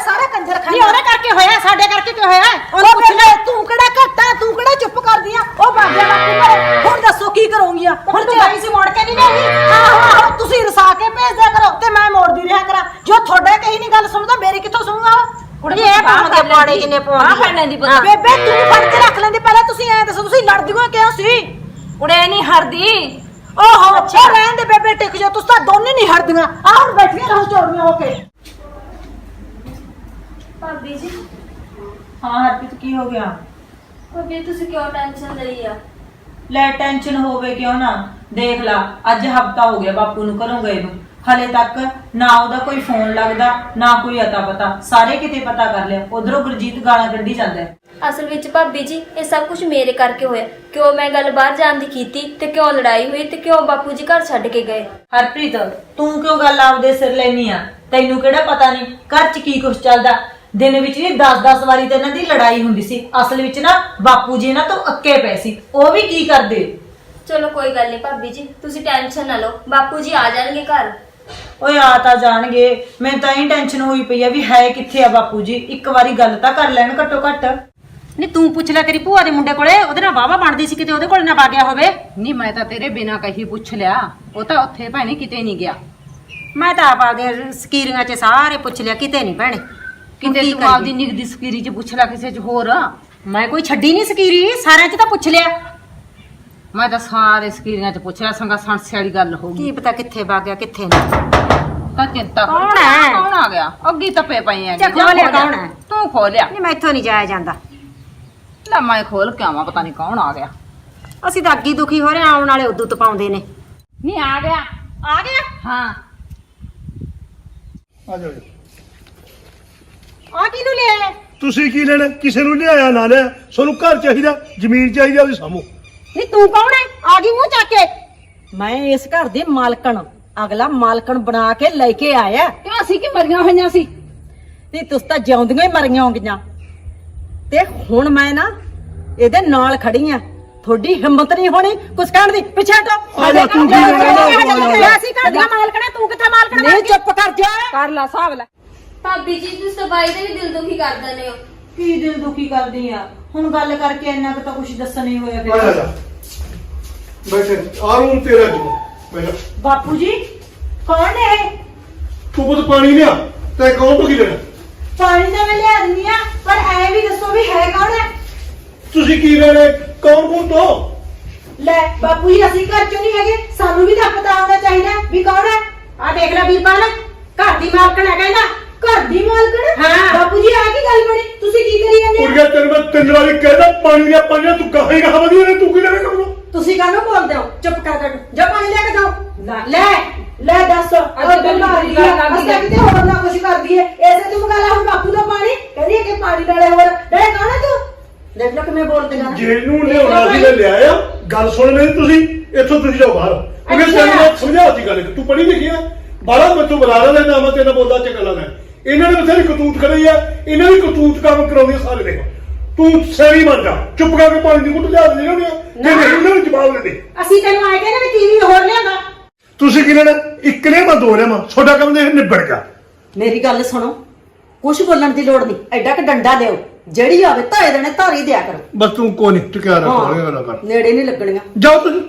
ਨਹੀਂ ਉਹਦੇ ਕਰਕੇ ਹੋਇਆ ਸਾਡੇ ਕਰਕੇ ਕਿਉਂ ਹੋਇਆ? ਉਹਨੂੰ ਪੁੱਛ ਲੈ ਤੂੰ ਕਿਹੜਾ ਘੱਟਾ ਤੂੰ ਕਿਹੜਾ ਚੁੱਪ ਕਰਦੀ ਆ? ਉਹ ਬਾਬਿਆ ਬਾਪੂ ਘਰੇ ਹੁਣ ਦੱਸੋ ਕੀ ਕਰੋਗੀਆਂ? ਹੁਣ ਤੂੰ ਗਈ ਸੀ ਮੋੜ ਕੇ ਨਹੀਂ ਲਿਆਈ ਆਹੋ ਆਹੋ ਤੁਸੀਂ ਰਸਾ ਕੇ ਭੇਜਦਿਆ ਕਰੋ ਤੇ ਮੈਂ ਮੋੜਦੀ ਰਿਹਾ ਕਰਾਂ। ਜੋ ਤੁਹਾਡੇ ਕਹੀ ਨਹੀਂ ਗੱਲ ਸੁਣਦਾ ਮੇਰੀ ਕਿੱਥੋਂ ਸੁਣੂਗਾ ਉਹ? ਕੁੜੀ ਇਹ ਪਾਉਣ ਦੇ ਪਾੜੇ ਪਾਉਂਦੀ ਫੜਨੇ ਦੀ। ਪਤਾ। ਬੇਬੇ ਤੂੰ ਫੜ ਕੇ ਰੱਖ ਲੈਂਦੀ। ਪਹਿਲਾਂ ਤੁਸੀਂ ਐ ਦੱਸੋ ਤੁਸੀਂ ਲੜਦੀਆਂ ਕਿਉਂ ਸੀ? ਕੁੜੇ ਨਹੀਂ ਹਰਦੀ ਓਹੋ ਅੱਛਾ। ਰਹਿਣ ਦੇ ਬੇਬੇ ਟਿਕ ਜਾ ਤੁਸੀਂ ਤਾਂ ਦੋਨੇ ਨਹੀਂ ਹਟਦੀਆਂ। ਆ ਹੁਣ ਬੈਠੀਆਂ ਰਹੋ ਚੋੜੀਆਂ ਹੋ ਕੇ। ਭਾਬੀ ਜੀ। ਹਾਂ ਹਰਪ੍ਰੀਤ ਕੀ ਹੋ ਗਿਆ? ਭਾਬੀ ਤੁਸੀਂ ਕਿਉਂ ਟੈਨਸ਼ਨ ਲਈ ਆ? ਲੈ ਟੈਨਸ਼ਨ ਹੋਵੇ ਕਿਉਂ ਨਾ? ਦੇਖ ਲਾ ਅੱਜ ਹਫਤਾ ਹੋ ਗਿਆ ਬਾਪੂ ਨੂੰ ਘਰੋਂ ਗਏ ਨੂੰ। ਹਲੇ ਤੱਕ ਨਾ ਉਹਦਾ ਕੋਈ ਫੋਨ ਲੱਗਦਾ ਨਾ ਕੋਈ ਅਤਾ ਪਤਾ ਸਾਰੇ ਕਿਤੇ ਪਤਾ ਕਰ ਲਿਆ। ਉਧਰੋਂ ਗੁਰਜੀਤ ਗਾਲਾਂ ਕੱਢੀ ਜਾਂਦਾ ਹੈ। ਅਸਲ ਵਿੱਚ ਭਾਬੀ ਜੀ ਇਹ ਸਭ ਕੁਝ ਮੇਰੇ ਕਰਕੇ ਹੋਇਆ। ਕਿਉਂ ਮੈਂ ਗੱਲ ਬਾਹਰ ਜਾਣ ਦੀ ਕੀਤੀ ਤੇ ਕਿਉਂ ਲੜਾਈ ਹੋਈ ਤੇ ਕਿਉਂ ਬਾਪੂ ਜੀ ਘਰ ਛੱਡ ਕੇ ਗਏ? ਹਰਪ੍ਰੀਤ ਤੂੰ ਕਿਉਂ ਗੱਲ ਆਪਦੇ ਸਿਰ ਲੈਣੀ ਆ? ਤੈਨੂੰ ਕਿਹੜਾ ਪਤਾ ਨਹੀਂ ਘਰ 'ਚ ਕੀ ਕੁਛ ਚੱਲਦਾ? ਦਿਨ ਵਿੱਚ ਵੀ 10-10 ਵਾਰੀ ਤੇ ਇਹਨਾਂ ਦੀ ਲੜਾਈ ਹੁੰਦੀ ਸੀ। ਅਸਲ ਵਿੱਚ ਨਾ ਬਾਪੂ ਜੀ ਇਹਨਾਂ ਤੋਂ ਅੱਕੇ ਪਏ ਸੀ। ਉਹ ਵੀ ਕੀ ਕਰਦੇ? ਚਲੋ ਕੋਈ ਗੱਲ ਨਹੀਂ ਭਾਬੀ ਜੀ ਤੁਸੀਂ ਟੈਨਸ਼ਨ ਨਾ ਲਓ। ਬਾਪੂ ਜੀ ਆ ਜਾਣਗੇ ਘਰ। ਓਏ ਆ ਤਾਂ ਜਾਣਗੇ। ਮੈਨੂੰ ਤਾਂ ਹੀ ਟੈਨਸ਼ਨ ਹੋਈ ਪਈ ਆ ਵੀ ਹੈ ਕਿੱਥੇ ਆ ਬਾਪੂ ਜੀ? ਇੱਕ ਵਾਰੀ ਗੱਲ ਤਾਂ ਕਰ ਲੈਣ ਘੱਟੋ ਘੱਟ। ਨਹੀਂ ਤੂੰ ਪੁੱਛ ਲੈ ਤੇਰੀ ਭੂਆ ਦੇ ਮੁੰਡੇ ਕੋਲੇ। ਉਹਦੇ ਨਾਲ ਵਾਵਾ ਬਣਦੀ ਸੀ ਕਿਤੇ ਉਹਦੇ ਕੋਲ ਨਾ ਵਾਗਿਆ ਹੋਵੇ। ਨਹੀਂ ਮੈਂ ਤਾਂ ਤੇਰੇ ਬਿਨਾ ਕਹੀ ਪੁੱਛ ਲਿਆ। ਉਹ ਤਾਂ ਉੱਥੇ ਭੈਣੇ ਕਿਤੇ ਨਹੀਂ ਗਿਆ। ਮੈਂ ਤਾਂ ਆਪ ਆਦੇ ਸਕੀਰੀਆਂ 'ਚ ਸਾਰੇ ਪੁੱਛ ਲਿਆ ਕਿਤੇ ਨਹੀਂ ਭੈਣੇ। ਕਿਤੇ ਕੀ ਤੂੰ ਕਰੀਏ? ਆਪਦੀ ਨਿਗਦੀ ਸਕੀਰੀ ਚ ਪੁੱਛ ਲੈ ਕਿਸੇ ਚ ਹੋਰ। ਮੈਂ ਕੋਈ ਛੱਡੀ ਨਹੀਂ ਸਕੀਰੀ ਸਾਰਿਆਂ 'ਚ ਤਾਂ ਪੁੱਛ ਲਿਆ। ਮੈਂ ਤਾਂ ਸਾਰੇ ਸਕੀਰੀਆਂ ਚ ਪੁੱਛ ਲਿਆ ਸੰਗਾ ਸੰਸੇ ਵਾਲੀ ਗੱਲ ਹੋ ਗਈ। ਕੀ ਪਤਾ ਕਿੱਥੇ ਵਾਗਿਆ ਕਿੱਥੇ ਨਹੀਂ ਤਾਂ ਚਿੰਤਾ ਕਰ। ਕੌਣ ਹੈ? ਕੌਣ ਆ ਗਿਆ? ਅੱਗੀ ਤਪੇ ਪਏ ਆ ਚੱਲ ਖੋਲਿਆ ਕੌਣ ਹੈ? ਤੂੰ ਖੋਲਿਆ। ਨਹੀਂ ਮੈਥੋਂ ਨਹੀਂ ਜਾਇਆ ਜਾਂਦਾ। ਲੈ ਮੈਂ ਖੋਲ ਕੇ ਆਵਾਂ ਪਤਾ ਨਹੀਂ ਕੌਣ ਆ ਗਿਆ। ਅਸੀਂ ਤਾਂ ਅੱਗੀ ਦੁਖੀ ਹੋ ਰਹੇ ਹਾਂ, ਆਉਣ ਵਾਲੇ ਉਦੋਂ ਤਪਾਉਂਦੇ ਨੇ। ਨਹੀਂ ਆ ਗਿਆ। ਆ ਗਿਆ? ਹਾਂ। ਆ ਜਾਓ ਆ ਕਿਹਨੂੰ ਲਿਆ ਤੁਸੀਂ ਕੀ ਲੈਣਾ ਕਿਸੇ ਨੂੰ ਲਿਆਇਆ ਨਾ ਲਿਆ ਤੁਹਾਨੂੰ ਘਰ ਚਾਹੀਦਾ ਜ਼ਮੀਨ ਚਾਹੀਦੀ ਉਹਦੀ ਸਾਮੋ ਨਹੀਂ ਤੂੰ ਕੌਣ ਹੈ ਆ ਗਈ ਮੂੰਹ ਚੱਕ ਕੇ ਮੈਂ ਇਸ ਘਰ ਦੀ ਮਾਲਕਣ ਅਗਲਾ ਮਾਲਕਣ ਬਣਾ ਕੇ ਲੈ ਕੇ ਆਇਆ ਕਿਉਂ ਅਸੀਂ ਕੀ ਮਰੀਆਂ ਹੋਈਆਂ ਸੀ ਤੇ ਤੁਸੀਂ ਤਾਂ ਜਿਉਂਦੀਆਂ ਹੀ ਮਰੀਆਂ ਹੋਗੀਆਂ ਤੇ ਹੁਣ ਮੈਂ ਨਾ ਇਹਦੇ ਨਾਲ ਖੜੀ ਆ ਤੁਹਾਡੀ ਹਿੰਮਤ ਨਹੀਂ ਹੋਣੀ ਕੁਛ ਕਹਿਣ ਦੀ ਪਿੱਛੇ ਹਟੋ ਆ ਜਾ, ਤੂੰ ਕੀ ਲੈਣਾ? ਅਸੀਂ ਘਰ ਦੀਆਂ ਮਾਲਕਣਾ ਤੂੰ ਕਿੱਥੇ ਮਾਲਕਣ ਨਹੀਂ ਚੁੱਪ ਕਰ ਜਾ ਕਰ ਲਾ ਹਿਸਾਬ ਲੈ ਭਾਬੀ ਜੀ ਤੁਸੀਂ ਤਾਂ ਬਾਈ ਦੇ ਵੀ ਦਿਲ ਦੁਖੀ ਕਰ ਦਿੰਦੇ ਹੋ। ਕੀ ਦਿਲ ਦੁਖੀ ਕਰਦੀ ਆ? ਹੁਣ ਗੱਲ ਕਰਕੇ ਇੰਨਾ ਕੁ ਤਾਂ ਕੁਝ ਦੱਸਣ ਨਹੀਂ ਹੋਇਆ ਆ ਜਾ ਫਿਰ ਜਾ। ਬੈਠੇ ਆ ਰੂਮ ਤੇਰਾ ਜੀ। ਬੈਠ। ਬਾਪੂ ਜੀ ਕੌਣ ਹੈ ਇਹ? ਤੂੰ ਬਸ ਪਾਣੀ ਲਿਆ ਤੇ ਕੌਣ ਤੋਂ ਕੀ ਲੈਣਾ ਪਾਣੀ ਤਾਂ ਮੈਂ ਲਿਆ ਦਿੰਦੀ ਆ ਪਰ ਐ ਵੀ ਦੱਸੋ ਵੀ ਹੈ ਕੌਣ ਹੈ ਤੁਸੀਂ ਕੀ ਲੈਣਾ? ਕੌਣ ਕੌਣ ਤੋਂ? ਲੈ ਬਾਪੂ ਜੀ ਅਸੀਂ ਘਰ ਚੋਂ ਨਹੀਂ ਹੈਗੇ। ਸਾਨੂੰ ਵੀ ਤਾਂ ਪਤਾ ਹੋਣਾ ਚਾਹੀਦਾ ਵੀ ਕੌਣ ਹੈ ਆ ਦੇਖ ਲੈ ਵੀਰਪਾਲ ਘਰ ਦੀ ਮਾਲਕਣ ਹੈਗਾ ਨਾ ਘਰ ਦੀ ਮਾਲਕਣ? ਹਾਂ। ਬਾਪੂ ਜੀ ਆ ਕੀ ਗੱਲ ਬਣੀ? ਤੁਸੀਂ ਕੀ ਕਰੀ ਜਾਂਦੇ ਹੋ? ਕੁੜੀਆਂ ਤੈਨੂੰ ਮੈਂ ਤਿੰਨ ਵਾਰੀ ਕਹਿਦਾ ਪਾਣੀ ਲਿਆ ਪਾਣੀ ਲਿਆ, ਤੂੰ ਕਹਾਂ ਹੀ ਕਹਾਂ ਵਧੀਆ ਨੇ ਤੂੰ ਕੀ ਲੈਣਾ ਕੰਮ ਤੁਸੀਂ ਕਾਹਨੂੰ ਬੋਲਦੇ ਹੋ? ਚੁੱਪ ਕਰ ਕਰ ਜਾ ਪਾਣੀ ਲੈ ਕੇ ਜਾਓ। ਲੈ। ਲੈ ਦੱਸ। ਗੱਲ ਗੱਲਾਂ ਦੀ ਗੱਲ ਲੱਗ ਗਈ ਅਸਾਂ ਕਿਤੇ ਹੋਰ ਨਾ ਕੁਝ ਕਰਦੀ ਏ। ਐਸੇ ਤੂੰ ਮੰਗਾ ਲਾ ਹੁਣ ਬਾਪੂ ਦਾ ਪਾਣੀ? ਕਹਿੰਦੀ ਹੈ ਕਿ ਪਾਣੀ ਨਾਲੇ ਹੋਰ। ਲੈ ਕੌਣ ਤੂੰ। ਦੇਖ ਲੈ ਕਿਵੇਂ ਬੋਲਦੇ ਗਾ ਜਿਹਨੂੰ ਲਿਆਉਣਾ ਸੀ ਲੈ ਲਿਆਇਆ ਗੱਲ ਸੁਣ ਮੇਰੀ ਤੁਸੀਂ। ਇੱਥੋਂ ਤੁਸੀਂ ਜਾਓ ਬਾਹਰ। ਕਿਉਂਕਿ ਅੱਛਾ। ਤੈਨੂੰ ਮੈਂ ਸਮਝਾਤੀ ਗੱਲ ਤੂੰ ਪੜ੍ਹੀ ਲਿਖੀ ਆ। ਬਾਹਰ ਮੈਥੋਂ ਬੁਲਾ ਲੈ ਨਾ ਮੈਂ ਤੇਰਾ ਬੋਲਦਾ ਚੱਕਰ ਲਾ ਲੈ ਇਹਨਾਂ ਨੇ ਬਥੇਰੀ ਕਤੂਤ ਕਰਾਈ ਆ ਇਹਨਾਂ ਦੀ ਕਤੂਤ ਕੰਮ ਕਰਾਉਂਦੀ ਸਾਰੇ ਦੇ। ਤੂੰ ਸੈਰੀ ਬਣ ਜਾ ਚੁੱਪ ਕਰਕੇ ਪਾਣੀ ਦੀ ਘੁੱਟ ਲਿਆ ਦੇ ਉਹਨੇ। ਤੇ ਨਹੀਂ ਉਹਨਾਂ ਨੂੰ ਜਵਾਬ ਦੇ ਦੇ ਅਸੀਂ ਤੈਨੂੰ ਆਏ ਕਹਿੰਦੇ ਵੀ ਟੀਵੀ ਹੋਰ ਲਿਆਂਦਾ। ਤੁਸੀਂ ਕੀ ਲੈਣਾ ਇੱਕ ਨੇ ਮੈਂ ਦੋ ਲਿਆਵਾਂ ਤੁਹਾਡਾ ਕੰਮ ਦੇ ਨਿਬੜ ਗਿਆ। ਮੇਰੀ ਗੱਲ ਸੁਣੋ ਕੁਝ ਬੋਲਣ ਦੀ ਲੋੜ ਨਹੀਂ। ਐਡਾ ਕ ਡੰਡਾ ਦਿਓ। ਜਿਹੜੀ ਆਵੇ ਧਾਏ ਦੇਣੇ ਧਾਰੀ ਦਿਆ ਕਰੋ। ਬਸ ਤੂੰ ਕੋ ਨਹੀਂ ਟਿਕਿਆ ਰਹਿ ਕੋਲੇ ਨਾ ਕਰ। ਨੇੜੇ ਨਹੀਂ ਲੱਗਣੀਆਂ। ਜਾਓ ਤੁਸੀਂ।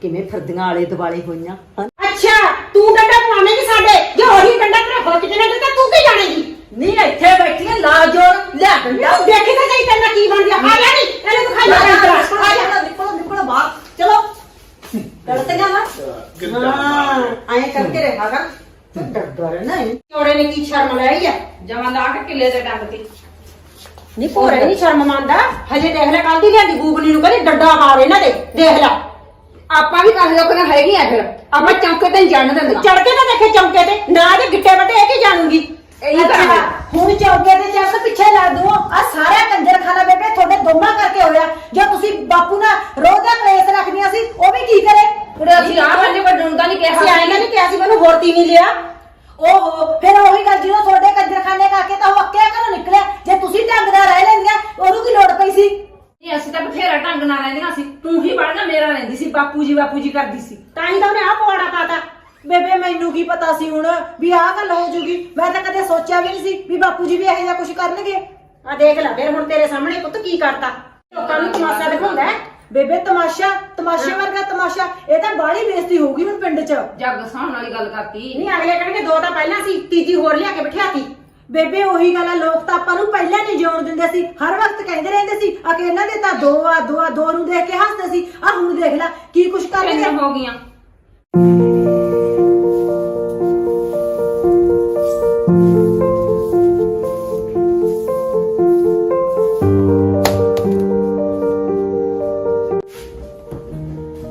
ਕਿਵੇਂ ਫਿਰਦੀਆਂ ਆਲੇ ਦੁਆਲੇ ਹੋਈਆਂ ਅੱਛਾ ਤੂੰ ਡੰਡਾ ਪਵਾਵੇਂਗੀ ਸਾਡੇ? ਜੇ ਉਹੀ ਡੰਡਾ ਤੇਰਾ ਹੋ ਕੇ ਜਣਾ ਤਾਂ ਤੂੰ ਕੀ ਜਾਣੇਗੀ? ਨਹੀਂ ਇੱਥੇ ਬੈਠੀਆਂ ਲਾ ਜੋਰ ਲਿਆ ਡੰਡਾ। ਤੂੰ ਦੇਖੀ ਤਾਂ ਸਹੀ ਤੇਰਾ ਕੀ ਬਣ ਗਿਆ ਆ ਜਾ ਨਹੀਂ ਇਹਨੇ ਤੂੰ ਖਾਈ ਜਾ ਆ ਜਾ। ਨਿਕਲੋ ਨਿਕਲੋ ਬਾਹਰ। ਚਲੋ। ਕਰਤੀਆਂ ਵਾ। ਹਾਂ ਐਂ ਕਰਕੇ ਰਿਹਾ ਕਰ ਤੂੰ ਡਰਦਾ ਰਹਿਣਾ ਹੈ ਚੋਰੇ ਨੇ ਕੀ ਸ਼ਰਮ ਲਈ ਆ? ਜਮਾਂ ਲਾ ਕੇ ਕਿੱਲੇ ਤੇ ਡੰਗਤੀ ਨਹੀਂ ਭੋਰੇ ਨਹੀਂ ਸ਼ਰਮ ਮੰਨਦਾ। ਹਜੇ ਦੇਖ ਲੈ ਕੱਲ ਦੀ ਲਿਆਂਦੀ ਗੂਗਲੀ ਨੂੰ ਕਹਿੰਦੇ ਡੰਡਾ ਮਾਰ ਇਹਨਾਂ ਦੇ। ਦੇਖ ਲੈ। ਆਪਾਂ ਵੀ ਕਰ ਲੋਕ ਨਾ ਹੈਗੀ ਆ ਫਿਰ। ਆਪਾਂ ਚੌਂਕੇ ਤੇ ਜਾਣ ਦਿੰਦੇ। ਚੜ ਕੇ ਤਾਂ ਦੇਖੇ ਚੌਂਕੇ ਤੇ। ਨਾ ਦੇ ਗਿੱਟੇ ਵੱਟੇ ਇਹ ਕੀ ਜਾਣੂਗੀ? ਇਹੀ ਤਾਂ ਅੱਛਾ, ਹੈ। ਹੁਣ ਚੌਂਕੇ ਤੇ ਚੱਲ ਪਿੱਛੇ ਲਾ ਦੂੰ। ਆ ਸਾਰਾ ਕੰਜਰਖਾਨਾ ਬੇਬੇ ਤੁਹਾਡੇ ਦੋਵਾਂ ਕਰਕੇ ਹੋਇਆ। ਜੋ ਤੁਸੀਂ ਬਾਪੂ ਨਾਲ ਰੋਜ਼ ਦਾ ਕਲੇਸ਼ ਰੱਖਦੀਆਂ ਸੀ ਉਹ ਵੀ ਕੀ ਕਰੇ? ਕੁੜੇ ਅਸੀਂ ਆਹ ਬੰਦੇ ਵੱਡਣ ਦਾ ਨਹੀਂ ਅਸੀਂ ਕਿਹਾ ਆਏਗਾ ਨਹੀਂ ਕਿਹਾ ਸੀ ਮੈਨੂੰ ਹੋਰ ਤੀ ਨਹੀਂ ਲਿਆ। ਓਹੋ ਫਿਰ ਉਹੀ ਗੱਲ ਜਦੋਂ ਤੁਹਾਡੇ ਕੰਜਰਖਾਨੇ ਕਰਕੇ ਤਾਂ ਉਹ ਅੱਕਿਆ ਘਰੋਂ ਨਿਕਲਿਆ ਜੇ ਤੁਸੀਂ ਢੰਗ ਨਾਲ ਰਹਿ ਲੈਂਦੀਆਂ ਉਹਨੂੰ ਕੀ ਲੋੜ ਪਈ ਸੀ ਨਹੀਂ ਅਸੀਂ ਤਾਂ ਬਥੇਰਾ ਢੰਗ ਨਾਲ ਰਹਿੰਦੀਆਂ ਸੀ ਤੂੰ ਹੀ ਵੜਨਾ ਮੇਰਾ ਰਹਿੰਦੀ ਸੀ ਬਾਪੂ ਜੀ ਬਾਪੂ ਜੀ ਕਰਦੀ ਸੀ। ਤਾਂ ਹੀ ਤਾਂ ਉਹਨੇ ਆਹ ਪਵਾੜਾ ਪਾਤਾ। ਬੇਬੇ ਮੈਨੂੰ ਕੀ ਪਤਾ ਸੀ ਹੁਣ ਵੀ ਆਹ ਗੱਲ ਹੋ ਜੂਗੀ? ਮੈਂ ਤਾਂ ਕਦੇ ਸੋਚਿਆ ਵੀ ਨਹੀਂ ਸੀ ਵੀ ਬਾਪੂ ਜੀ ਵੀ ਇਹੋ ਜਿਹਾ ਕੁਝ ਕਰਨਗੇ। ਆ ਦੇਖ ਲੈ ਫਿਰ ਹੁਣ ਤੇਰੇ ਸਾਹਮਣੇ ਪੁੱਤ ਕੀ ਕਰਤਾ। ਲੋਕਾਂ ਨੂੰ ਤਮਾਸ਼ਾ ਦਿਖਾਉਂਦਾ ਹੈ। ਬੇਬੇ ਤਮਾਸ਼ਾ ਤਮਾਸ਼ੇ ਵਰਗਾ ਤਮਾਸ਼ਾ। ਇਹ ਤਾਂ ਬਾਹਲੀ ਬੇਇੱਜ਼ਤੀ ਹੋਊਗੀ ਹੁਣ ਪਿੰਡ 'ਚ। ਜੱਗ ਸਾਹਣ ਵਾਲੀ ਗੱਲ ਕਰਤੀ। ਨਹੀਂ ਅਗਲੇ ਕਹਿਣਗੇ ਦੋ ਤਾਂ ਪਹਿਲਾਂ ਸੀ ਤੀਜੀ ਹੋਰ ਲਿਆ ਕੇ ਬਿਠਾਤੀ। ਬੇਬੇ ਉਹੀ ਗੱਲ ਆ ਲੋਕ ਤਾਂ ਆਪਾਂ ਨੂੰ ਪਹਿਲਾਂ ਨਹੀਂ ਜਿਉਣ ਦਿੰਦੇ ਸੀ। ਹਰ ਵਕਤ ਕਹਿੰਦੇ ਰਹਿੰਦੇ ਸੀ ਆ ਕਿ ਇਹਨਾਂ ਦੇ ਤਾਂ ਦੋ ਆ ਦੋ ਆ ਦੋ ਨੂੰ ਦੇਖ ਕੇ ਹੱਸਦੇ ਸੀ। ਆ ਹੁਣ ਦੇਖ ਲੈ ਕੀ ਕੁਛ ਕਰ ਰਹੇ ਹੋ ਗਈਆਂ।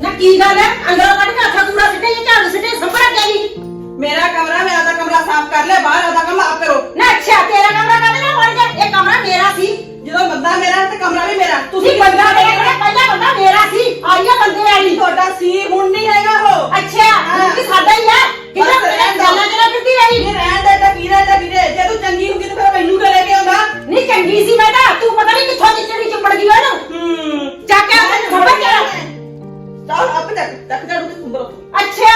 ਨਾ ਕੀ ਗੱਲ ਹੈ ਅੰਦਰੋਂ ਕੱਢ ਕੇ ਹੱਥਾਂ ਕੂੜਾ ਸਿੱਟੇ ਜਾਂ ਝਾੜੂ ਸਿੱਟੇ ਸੰਭਰਾ ਗਈ ਮੇਰਾ ਕਮਰਾ ਮੈਂ ਆਦਾ ਕਮਰਾ ਸਾਫ਼ ਕਰ ਲਿਆ ਬਾਹਰ ਆਦਾ ਕੰਮ ਆਪ ਕਰੋ। ਅੱਛਾ ਤੇਰਾ ਕਮਰਾ ਕਾਹਦੇ ਨਾਲ ਬਣ ਗਿਆ? ਇਹ ਕਮਰਾ ਮੇਰਾ ਸੀ। ਜਦੋਂ ਬੰਦਾ ਮੇਰਾ ਤੇ ਕਮਰਾ ਵੀ ਮੇਰਾ। ਤੁਸੀਂ ਬੰਦਾ ਮੇਰੇ ਪਹਿਲਾਂ ਬੰਦਾ ਮੇਰਾ ਸੀ। ਆਈਆ ਬੰਦੇ ਵਾਲੀ ਤੁਹਾਡਾ ਸੀ ਹੁਣ ਨਹੀਂ ਹੈਗਾ ਉਹ। ਅੱਛਾ ਵੀ ਸਾਡਾ ਹੀ ਹੈ ਕਿਹਦਾ ਬਸ ਰਹਿਣ। ਗੱਲਾਂ ਜਰਾ ਫਿਰਦੀ ਰਹੀ? ਇਹ ਰਹਿਣ ਦੇ ਤਾਂ ਕੀ ਰਹਿਣ ਦਾ ਵੀਰੇ। ਜੇ ਤੂੰ ਚੰਗੀ ਹੁੰਦੀ ਤਾਂ ਫਿਰ ਮੈਨੂੰ ਕਿਉਂ ਲੈ ਕੇ ਆਉਂਦਾ? ਨਹੀਂ ਚੰਗੀ ਸੀ ਮੈਂ ਤਾਂ। ਤੂੰ ਪਤਾ ਨਹੀਂ ਕਿੱਥੋਂ ਚਿੱਚੜੀ ਚੁੰਬੜ ਗਈ ਉਹਨੂੰ। ਹੂੰ। ਚੱਕ ਕੇ ਖਬਰ ਕਿਆ ਚੱਲ। ਆਪ ਚੱਕ ਚੱਕ ਜਾੜੂ ਤੇ ਸੁੰਦਰ ਅੱਛਾ।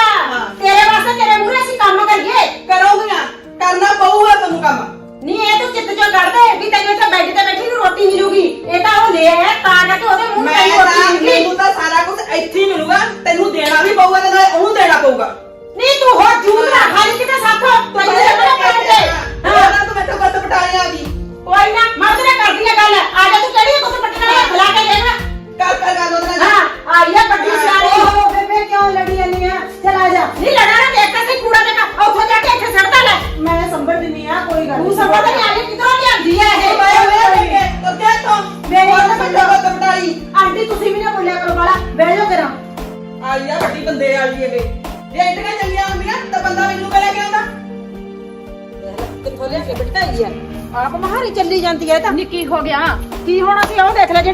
ਤੇਰੇ ਵਾਸਤੇ ਤੇਰੇ ਮੂਹਰੇ ਅਸੀਂ ਕੰਮ ਕਰੀਏ। ਕਰੋਗੀਆਂ। ਕਰਨਾ ਪਊਗਾ ਤੁਹਾਨੂੰ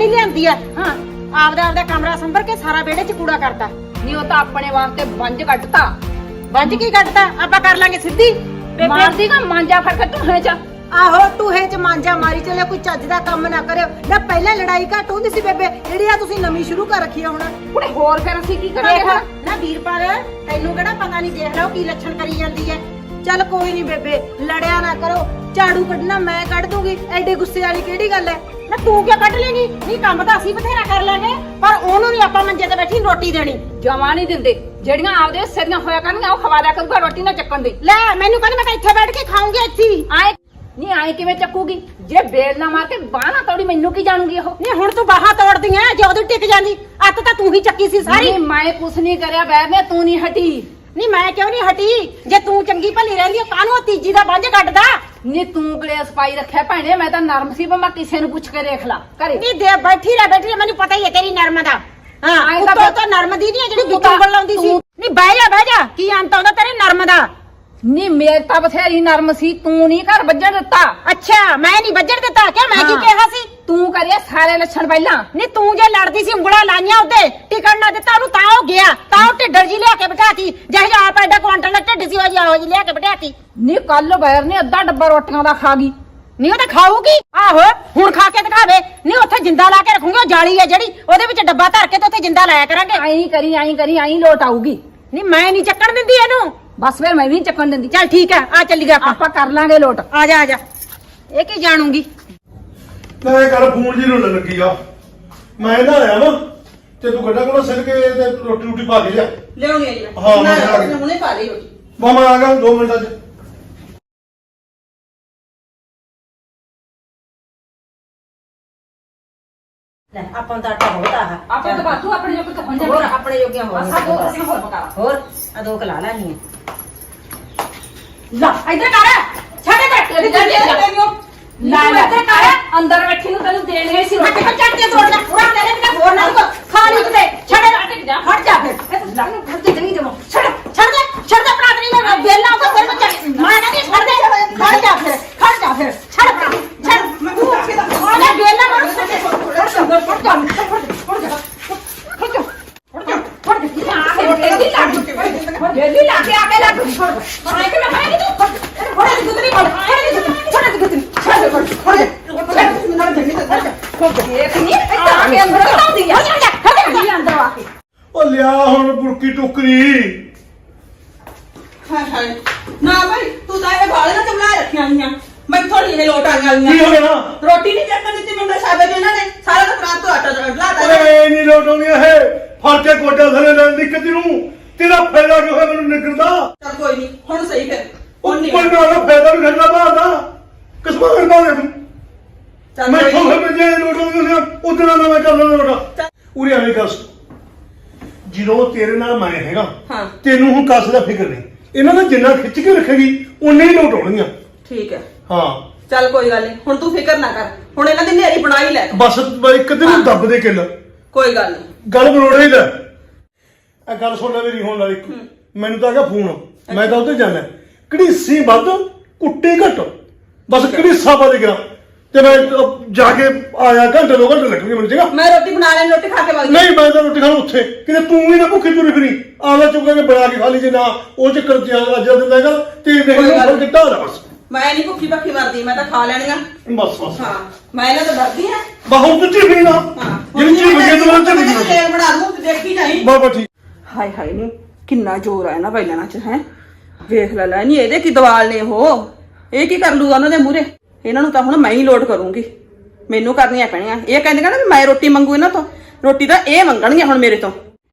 ਜਿਹੜੀ ਲਿਆਂਦੀ ਆ ਹਾਂ ਆਪਦਾ ਆਪਦਾ ਕਮਰਾ ਸੰਭਰ ਕੇ ਸਾਰਾ ਵਿਹੜੇ 'ਚ ਕੂੜਾ ਕਰਤਾ। ਨੀ ਉਹ ਤਾਂ ਆਪਣੇ ਵਾਸਤੇ ਬੰਜ ਕੱਟਤਾ ਵੱਜ ਕੀ ਕੱਟਤਾ ਆਪਾਂ ਕਰ ਲਾਂਗੇ ਸਿੱਧੀ। ਮਾਰਦੀ ਕਾ ਮਾਂਜਾ ਫੜ ਕੇ ਧੂਹੇ ਚ। ਆਹੋ ਟੂਹੇ 'ਚ ਮਾਂਜਾ ਮਾਰੀ ਚੱਲੇ ਕੋਈ ਚੱਜ ਦਾ ਕੰਮ ਨਾ ਕਰਿਓ। ਨਾ ਪਹਿਲਾਂ ਲੜਾਈ ਘੱਟ ਹੁੰਦੀ ਸੀ ਬੇਬੇ ਜਿਹੜੀ ਆ ਤੁਸੀਂ ਨਵੀਂ ਸ਼ੁਰੂ ਕਰ ਰੱਖੀ ਆ ਹੁਣ। ਕੁੜੇ ਹੋਰ ਫਿਰ ਅਸੀਂ ਕੀ ਕਰਾਂਗੇ ਦੇਖ। ਹੁਣ? ਨਾ ਵੀਰਪਾਲ ਤੈਨੂੰ ਕਿਹੜਾ ਪਤਾ ਨਹੀਂ ਦੇਖ ਲਓ ਕੀ ਲੱਛਣ ਕਰੀ ਜਾਂਦੀ ਹੈ ਚੱਲ ਕੋਈ ਨਹੀਂ ਬੇਬੇ ਲੜਿਆ ਨਾ ਕਰੋ। ਝਾੜੂ ਕੱਢਣਾ ਮੈਂ ਕੱਢ ਦੂੰਗੀ। ਐਡੇ ਗੁੱਸੇ ਵਾਲੀ ਕਿਹੜੀ ਗੱਲ ਹੈ ਨਾ ਤੂੰ ਕਿਉਂ ਕੱਢ ਲੇਗੀ? ਨਹੀਂ ਕੰਮ ਤਾਂ ਅਸੀਂ ਬਥੇਰਾ ਕਰ ਲਾਂਗੇ ਪਰ ਉਹਨੂੰ ਨਹੀਂ ਆਪਾਂ ਮੰਜੇ ਤੇ ਬੈਠੀ ਰੋਟੀ ਦੇਣੀ। ਜਮਾ ਨਹੀਂ ਦਿੰਦੇ। ਜਿਹੜੀਆਂ ਆਪਦੇ ਹਿੱਸੇ ਦੀਆਂ ਹੋਇਆ ਕਰਨਗੀਆਂ ਉਹ ਖਵਾ ਦਿਆ ਕਰੂਗਾ ਰੋਟੀ ਨਾ ਚੱਕਣ ਦੀ। ਲੈ ਮੈਨੂੰ ਕਹਿੰਦੀ ਮੈਂ ਤਾਂ ਇੱਥੇ ਬੈਠ ਕੇ ਖਾਉਂਗੀ ਇੱਥੇ ਹੀ। ਆਏ ਨਹੀਂ ਆਏ ਕਿਵੇਂ ਚੱਕੂਗੀ? ਜੇ ਬੇਲ ਨਾ ਮਾਰ ਕੇ ਬਾਹ ਨਾ ਤੋੜੀ ਮੈਨੂੰ ਕੀ ਜਾਣੂਗੀ ਉਹ? ਨਹੀਂ ਹੁਣ ਤੂੰ ਬਾਹਾਂ ਤੋੜਦੀ ਐ ਜੇ ਉਹਦੀ ਟਿਕ ਜਾਂਦੀ ਅੱਤ ਤਾਂ ਤੂੰ ਹੀ ਚੱਕੀ ਸੀ ਸਾਰੀ। ਨਹੀਂ ਮੈਂ ਕੁਛ ਨਹੀਂ ਕਰਿਆ ਬੈਰ ਨੇ ਤੂੰ ਨਹੀਂ ਹਟੀ। ਨਹੀਂ ਮੈਂ ਕਿਉਂ ਨਹੀਂ ਹਟੀ? ਜੇ ਤੂੰ ਚੰਗੀ ਭਲੀ ਰਹਿੰਦੀ ਕਾਹਨੂੰ ਉਹ ਤੀਜੀ ਦਾ ਬੰਝ ਕੱਢਦਾ? ਨੀ ਤੂੰ ਕਲੇਸ ਪਾਈ ਰੱਖਿਆ ਭੈਣੇ? ਮੈਂ ਤਾਂ ਨਰਮ ਸੀ ਪਰ ਮੈਂ ਕਿਸੇ ਨੂੰ ਪੁੱਛ ਕੇ ਦੇਖ ਲਾ। ਘਰੇ। ਨਹੀਂ ਦੇ ਬੈਠੀ ਰਹਿ ਬੈਠੀ ਰਹਿ ਮੈਨੂੰ ਪਤਾ ਹੀ ਹੈ ਤੇਰੀ ਨਰਮ ਦਾ। ਹਾਂ ਆਏਂ ਉਹ ਤਾਂ ਨਰਮ ਦੀ ਨਹੀਂ ਹੈ ਜਿਹੜੀ ਤੂੰ ਤਾਂ- ਲਾਉਂਦੀ ਸੀ। ਨਹੀਂ ਬਹਿ ਜਾ ਬਹਿ ਜਾ। ਕੀ ਅੰਤ ਆਉਂਦਾ ਤੇਰੇ ਨਰਮ ਦਾ? ਨੀ ਮੇਰੇ ਤਾਂ ਬਥੇਰੀ ਨਰਮ ਸੀ ਤੂੰ ਨਹੀਂ ਘਰ ਵੱਜਣ ਦਿੱਤਾ। ਅੱਛਾ ਮੈਂ ਨਹੀਂ ਵੱਜਣ ਦਿੱਤਾ ਕਿਉਂ ਮੈਂ ਕੀ ਹਾਂ। ਕਿਹਾ ਸੀ? ਤੂੰ ਕਰਿਆ ਸਾਰੇ ਲੱਛਣ ਪਹਿਲਾਂ। ਨਹੀਂ ਤੂੰ ਜੇ ਲੜਦੀ ਸੀ ਉਂਗਲਾਂ ਲਾਈਆਂ ਉਹਦੇ ਟਿਕਣ ਨਾ ਦਿੱਤਾ ਉਹਨੂੰ ਤਾਂ ਉਹ ਗਿਆ। ਤਾਂ ਉਹ ਢਿੱਡਰ ਜੀ ਲਿਆ ਕੇ ਬਿਠਾਤੀ। ਜਿਹੇ ਜਿਹਾ ਆਪ ਐਡਾ ਕੁਆਂਟਲ ਦਾ ਢਿੱਡ ਸੀ ਉਹ ਜੀ ਆਹੋ ਜੀ ਲਿਆ ਕੇ ਬਿਠਾਤੀ। ਨੀ ਕੱਲ ਬੈਰ ਨੇ ਅੱਧਾ ਡੱਬਾ ਰੋਟੀਆਂ ਦਾ ਖਾ ਗਈ। ਨਹੀਂ ਉਹ ਤਾਂ ਖਾਊਗੀ। ਆਹੋ ਹੁਣ ਖਾ ਕੇ ਦਿਖਾਵੇ। ਨਹੀਂ ਉੱਥੇ ਜਿੰਦਾ ਲਾ ਕੇ ਰੱਖੂਗੀ ਉਹ ਜਾਲੀ ਹੈ ਜਿਹੜੀ। ਉਹਦੇ ਵਿੱਚ ਡੱਬਾ ਧਰ ਕੇ ਤੇ ਉੱਥੇ ਜਿੰਦਾ ਲਾਇਆ ਕਰਾਂਗੇ। ਐਂ ਕਰੀ ਐਂ ਕਰੀ ਐਂ ਲੋਟ ਆਊਗੀ। ਨਹੀਂ ਮੈਂ ਨਹੀਂ ਚੱਕਣ ਦਿੰਦੀ ਇਹਨੂੰ। ਬਸ ਫਿਰ ਮੈਂ ਵੀ ਨੀ ਚੱਕਣ ਦਿੰਦੀ। ਚੱਲ ਠੀਕ ਹੈ ਆ ਚੱਲੀਏ ਆਪਾਂ। ਆਪਾਂ ਕਰ ਲਾਂਗੇ ਲੋਟ। ਆ ਜਾ ਆ ਜਾ। ਇਹ ਕੀ ਜਾਣੂਗੀ? ਲੈ ਇਹ ਕਰ ਫੋਨ ਜੀ ਰੁੱਲਣ ਲੱਗੀ ਆ। ਮੈਂ ਨਾ ਆਇਆ ਵਾ ਤੇ ਤੂੰ ਗੱਡਾ ਕੋਲ ਸਿਰ ਕੇ ਤੇ ਰੋਟੀ ਰੋਟੀ ਪਾ ਕੇ ਲਿਆ। ਲਿਆਉਣੀ ਆ ਜੀ। ਹਾਂ, ਮੈਂ ਮੈਂ ਲਿਆ ਕੇ- ਹੁਣੇ ਪਾ ਲਈ ਰੋਟੀ। ਮਾਮਾ ਆ ਗਿਆ 2 ਮਿੰਟਾਂ 'ਚ। ਲੈ ਆਪਾਂ ਨੂੰ ਤਾਂ ਆਟਾ ਬਹੁਤ ਆ। ਆਪਾਂ ਤਾਂ ਬਾਤੂ ਆਪਣੇ ਜੋਗੇ ਤਾਂ ਹੁਣ ਹੋਰ ਆਪਣੇ ਜੋਗੀਆਂ ਹੋ ਬਸ ਆ ਦੋ ਅਸੀਂ ਹੋਰ ਆ ਦੋ ਕਲਾ ਲੈਣੀ ਲਾ ਇੱਧਰ ਕਰ ਛੱਡੇ ਕੱਟ ਲੈ ਇੱਧਰ ਲਾ ਲਾ ਇੱਧਰ ਕਰ ਅੰਦਰ ਬੈਠੀ ਨੂੰ ਤੈਨੂੰ ਦੇਣ ਗਈ ਸੀ ਰੋਟੀ ਚੱਟ ਕੇ ਤੋੜ ਲੈ ਪੂਰਾ ਤੇਰੇ ਬਿਨਾ ਹੋਰ ਨਾ ਖਾ ਲਈ ਕਿਤੇ ਛੱਡ ਅਟਕ ਜਾ ਹਟ ਜਾ ਫਿਰ ਇਹ ਤਾਂ ਲੱਗ ਫੜ ਕੇ ਨਹੀਂ ਦੇਵਾਂ ਛੱਡ ਛੱਡ ਦੇ ਛੱਡ ਦੇ ਪ੍ਰਾਤ ਨਹੀਂ ਮੈਂ ਵੇਲਾ ਹੋ ਫਿਰ ਬੱਚਾ ਮੈਂ ਨਾ ਨਹੀਂ ਛੱਡ ਦੇ ਖੜ ਜਾ ਫਿਰ ਖੜ ਜਾ ਫਿਰ ਛੱਡ ਪ੍ਰਾਤ ਛੱਡ ਮੈਂ ਤੂੰ ਮੈਂ ਵੇਲਾ ਕਰ ਛੱਡ ਦੇ ਫੜ ਜਾ ਫੜ ਜਾ ਜਾ ਜਾ ਜਾ ਫੜ ਜਾ ਆ ਕੇ ਵੇਲੀ ਲੱਗ ਵੇਲੀ ਲਾ ਕੇ ਆ ਕੇ ਲੱਗ ਮੈਂ ਕਿ ਮੈਂ ਖਾਈ ਤੂੰ ਫੜ ਜਾ ਗੁੱਤਰੀ ਫੜ ਫੜ ਜਾ ਛੱਡ ਦੇ ਗੁੱਤਰੀ ਛੱਡ ਦੇ ਫੜ ਫੜ ਜਾ ਛੱਡ ਨਾਲ ਜੰਗੀ ਤੇ ਫੜ ਜਾ ਦੇਖ ਨਹੀਂ ਇੱਥੇ ਆ ਕੇ ਅੰਦਰ ਕਾਉਂਦੀ ਆ ਜੀ ਅੰਦਰ ਆ ਕੇ ਉਹ ਲਿਆ ਹੁਣ ਬੁਰਕੀ ਟੁਕਰੀ ਹਾਏ ਹਾਏ ਨਾ ਭਾਈ ਤੂੰ ਤਾਂ ਇਹ ਵਾਲੇ ਨਾਲ ਚਮਲਾ ਰੱਖੀਆਂ ਹੋਈਆਂ ਮੈਥੋਂ ਨਹੀਂ ਇਹ ਲੋਟ ਆਈਆਂ ਕੀ ਹੋਈਆਂ ਹੋ ਗਿਆ ਰੋਟੀ ਨਹੀਂ ਚੱਕਣ ਦਿੱਤੀ ਮੈਨੂੰ ਸਾਬੇ ਜੀ ਇਹਨਾਂ ਨੇ ਸਾਰਾ ਤਾਂ ਪ੍ਰਾਂਤ ਤੋਂ ਆਟਾ ਲਾਤਾ ਓਏ ਨਹੀਂ ਲੋਟਾਉਣੀ ਇਹ ਫੜ ਕੇ ਗੋਡਾ ਥਲੇ ਲੈਣ ਦੀ ਕਿਤੇ ਨੂੰ। ਤੇਰਾ ਫਾਇਦਾ ਕਿਉਂ ਹੈ ਮੈਨੂੰ ਨਿਕਲਦਾ ਚੱਲ ਕੋਈ ਨਹੀਂ ਹੁਣ ਸਹੀ ਫਿਰ। ਉਹ ਹੁਣ ਨਹੀਂ ਕੋਈ ਨਾ ਫਾਇਦਾ ਵੀ ਖੰਡਾ ਬਾਹਰ ਕਿਸਮਾ ਕਰਦਾ ਹੈ ਤੂੰ ਚੱਲ ਮੈਂ ਕੋਈ ਨੀ। ਹੁੰਦੀ ਉਤਨਾ ਨਾ ਮੈਂ ਕਰ ਲੈਣਾ ਲੋਟਾ ਉਰੇ ਆਵੇਂ ਕਸ ਜਦੋਂ ਤੇਰੇ ਨਾਲ ਮੈਂ ਹੈਗਾ ਹਾਂ। ਤੈਨੂੰ ਹੁਣ ਕਸ ਦਾ ਫਿਕਰ ਨਹੀਂ। ਇਹਨਾਂ ਦਾ ਜਿੰਨਾ ਖਿੱਚ ਕੇ ਰੱਖੇਗੀ ਉਨੇ ਹੀ ਲੋਟ ਆਉਣਗੀਆਂ ਠੀਕ ਹੈ। ਹਾਂ। ਚੱਲ ਕੋਈ ਗੱਲ ਨਹੀਂ ਹੁਣ ਤੂੰ ਫਿਕਰ ਨਾ ਕਰ। ਹੁਣ ਇਹਨਾਂ ਦੀ ਨੇਰੀ ਬਣਾ ਹੀ ਲੈ। ਬਸ ਇੱਕ ਦਿਨ ਦੱਬ ਦੇ ਕਿੱਲ। ਕੋਈ ਗੱਲ ਨਹੀਂ। ਗੱਲ ਬਰੋੜੇ ਹੀ ਲੈ ਇਹ ਗੱਲ ਸੁਣ ਲੈ ਮੇਰੀ ਹੁਣ ਇੱਕ ਮੈਨੂੰ ਤਾਂ ਆਗਾ ਫੋਨ। ਮੈਂ ਤਾਂ ਉੱਥੇ ਜਾਣਾ। ਘੜੀਸੀ ਵੱਧ ਕੁੱਟੀ ਘਟ। ਬਸ ਪਾ ਦੇ ਗਿਆ। ਤੇ ਮੈਂ ਜਾ ਕੇ ਆਇਆ ਘੰਟੇ ਦੋ ਘੰਟੇ ਲੱਗਣਗੇ ਮੈਨੂੰ ਜਗਾ ਮੈਂ ਰੋਟੀ ਬਣਾ ਲੈਣੀ ਰੋਟੀ ਖਾ ਕੇ ਵਗ ਨਹੀਂ ਮੈਂ ਤਾਂ ਰੋਟੀ ਖਾਣ ਉੱਥੇ। ਕਿਤੇ ਤੂੰ ਵੀ ਨਾ ਭੁੱਖੀ ਤੁਰੀ ਫਿਰੀ। ਆਲਾ ਚੁੱਕ ਕੇ ਬਣਾ ਕੇ ਖਾ ਲਈ ਜੇ ਨਾ। ਉਹ ਚੱਕਰ ਚ ਅੱਜ ਦਿੰਦਾ ਹੈਗਾ। ਤੇ ਦੇਖ ਲੈ ਕਿੱਟਾ ਦਾ ਬਸ। ਮੈਂ ਨਹੀਂ ਭੁੱਖੀ ਭੱਖੀ ਮਰਦੀ ਮੈਂ ਤਾਂ ਖਾ ਲੈਣੀਆਂ। ਬਸ ਬਸ। ਹਾਂ ਮੈਂ ਇਹਨਾਂ ਤੋਂ ਡਰਦੀ ਹਾਂ। ਬਾਹੂ ਤੇ ਚੀਫੀ ਨਾ। ਹਾਂ ਜਿੰਨ ਚੀਫ ਕੇ ਤੂੰ ਤੇ ਮੈਂ ਨਹੀਂ। ਤੇਲ ਬਣਾ ਦੂੰ ਤੇ ਦੇਖੀ ਜਾਈ। ਬਾਬਾ ਠੀਕ ਹਾਏ ਹਾਏ ਨੀ ਕਿੰਨਾ ਜ਼ੋਰ ਆ ਇਹਨਾਂ ਬੈਲਣਾ ਚ ਹੈ? ਵੇਖ ਲੈ ਲੈ ਨਹੀਂ ਇਹਦੇ ਕੀ ਦਵਾਲ ਨੇ ਉਹ? ਇਹ ਕੀ ਕਰ ਲੂਗਾ ਉਹਨਾਂ ਦੇ ਮੂਹਰੇ? ਇਹਨਾਂ ਨੂੰ ਤਾਂ ਹੁਣ ਮੈਂ ਹੀ ਲੋਡ ਕਰੂੰਗੀ। ਮੈਨੂੰ ਕਰਨੀਆਂ ਪੈਣੀਆਂ। ਇਹ ਕਹਿੰਦੇ ਨਾ ਵੀ ਮੈਂ ਰੋਟੀ ਮੰਗੂ ਇਹਨਾਂ ਤੋਂ। ਰੋਟੀ ਤਾਂ ਇਹ ਮੰਗਣਗੇ ਹੁਣ ਮੇਰੇ ਤੋਂ।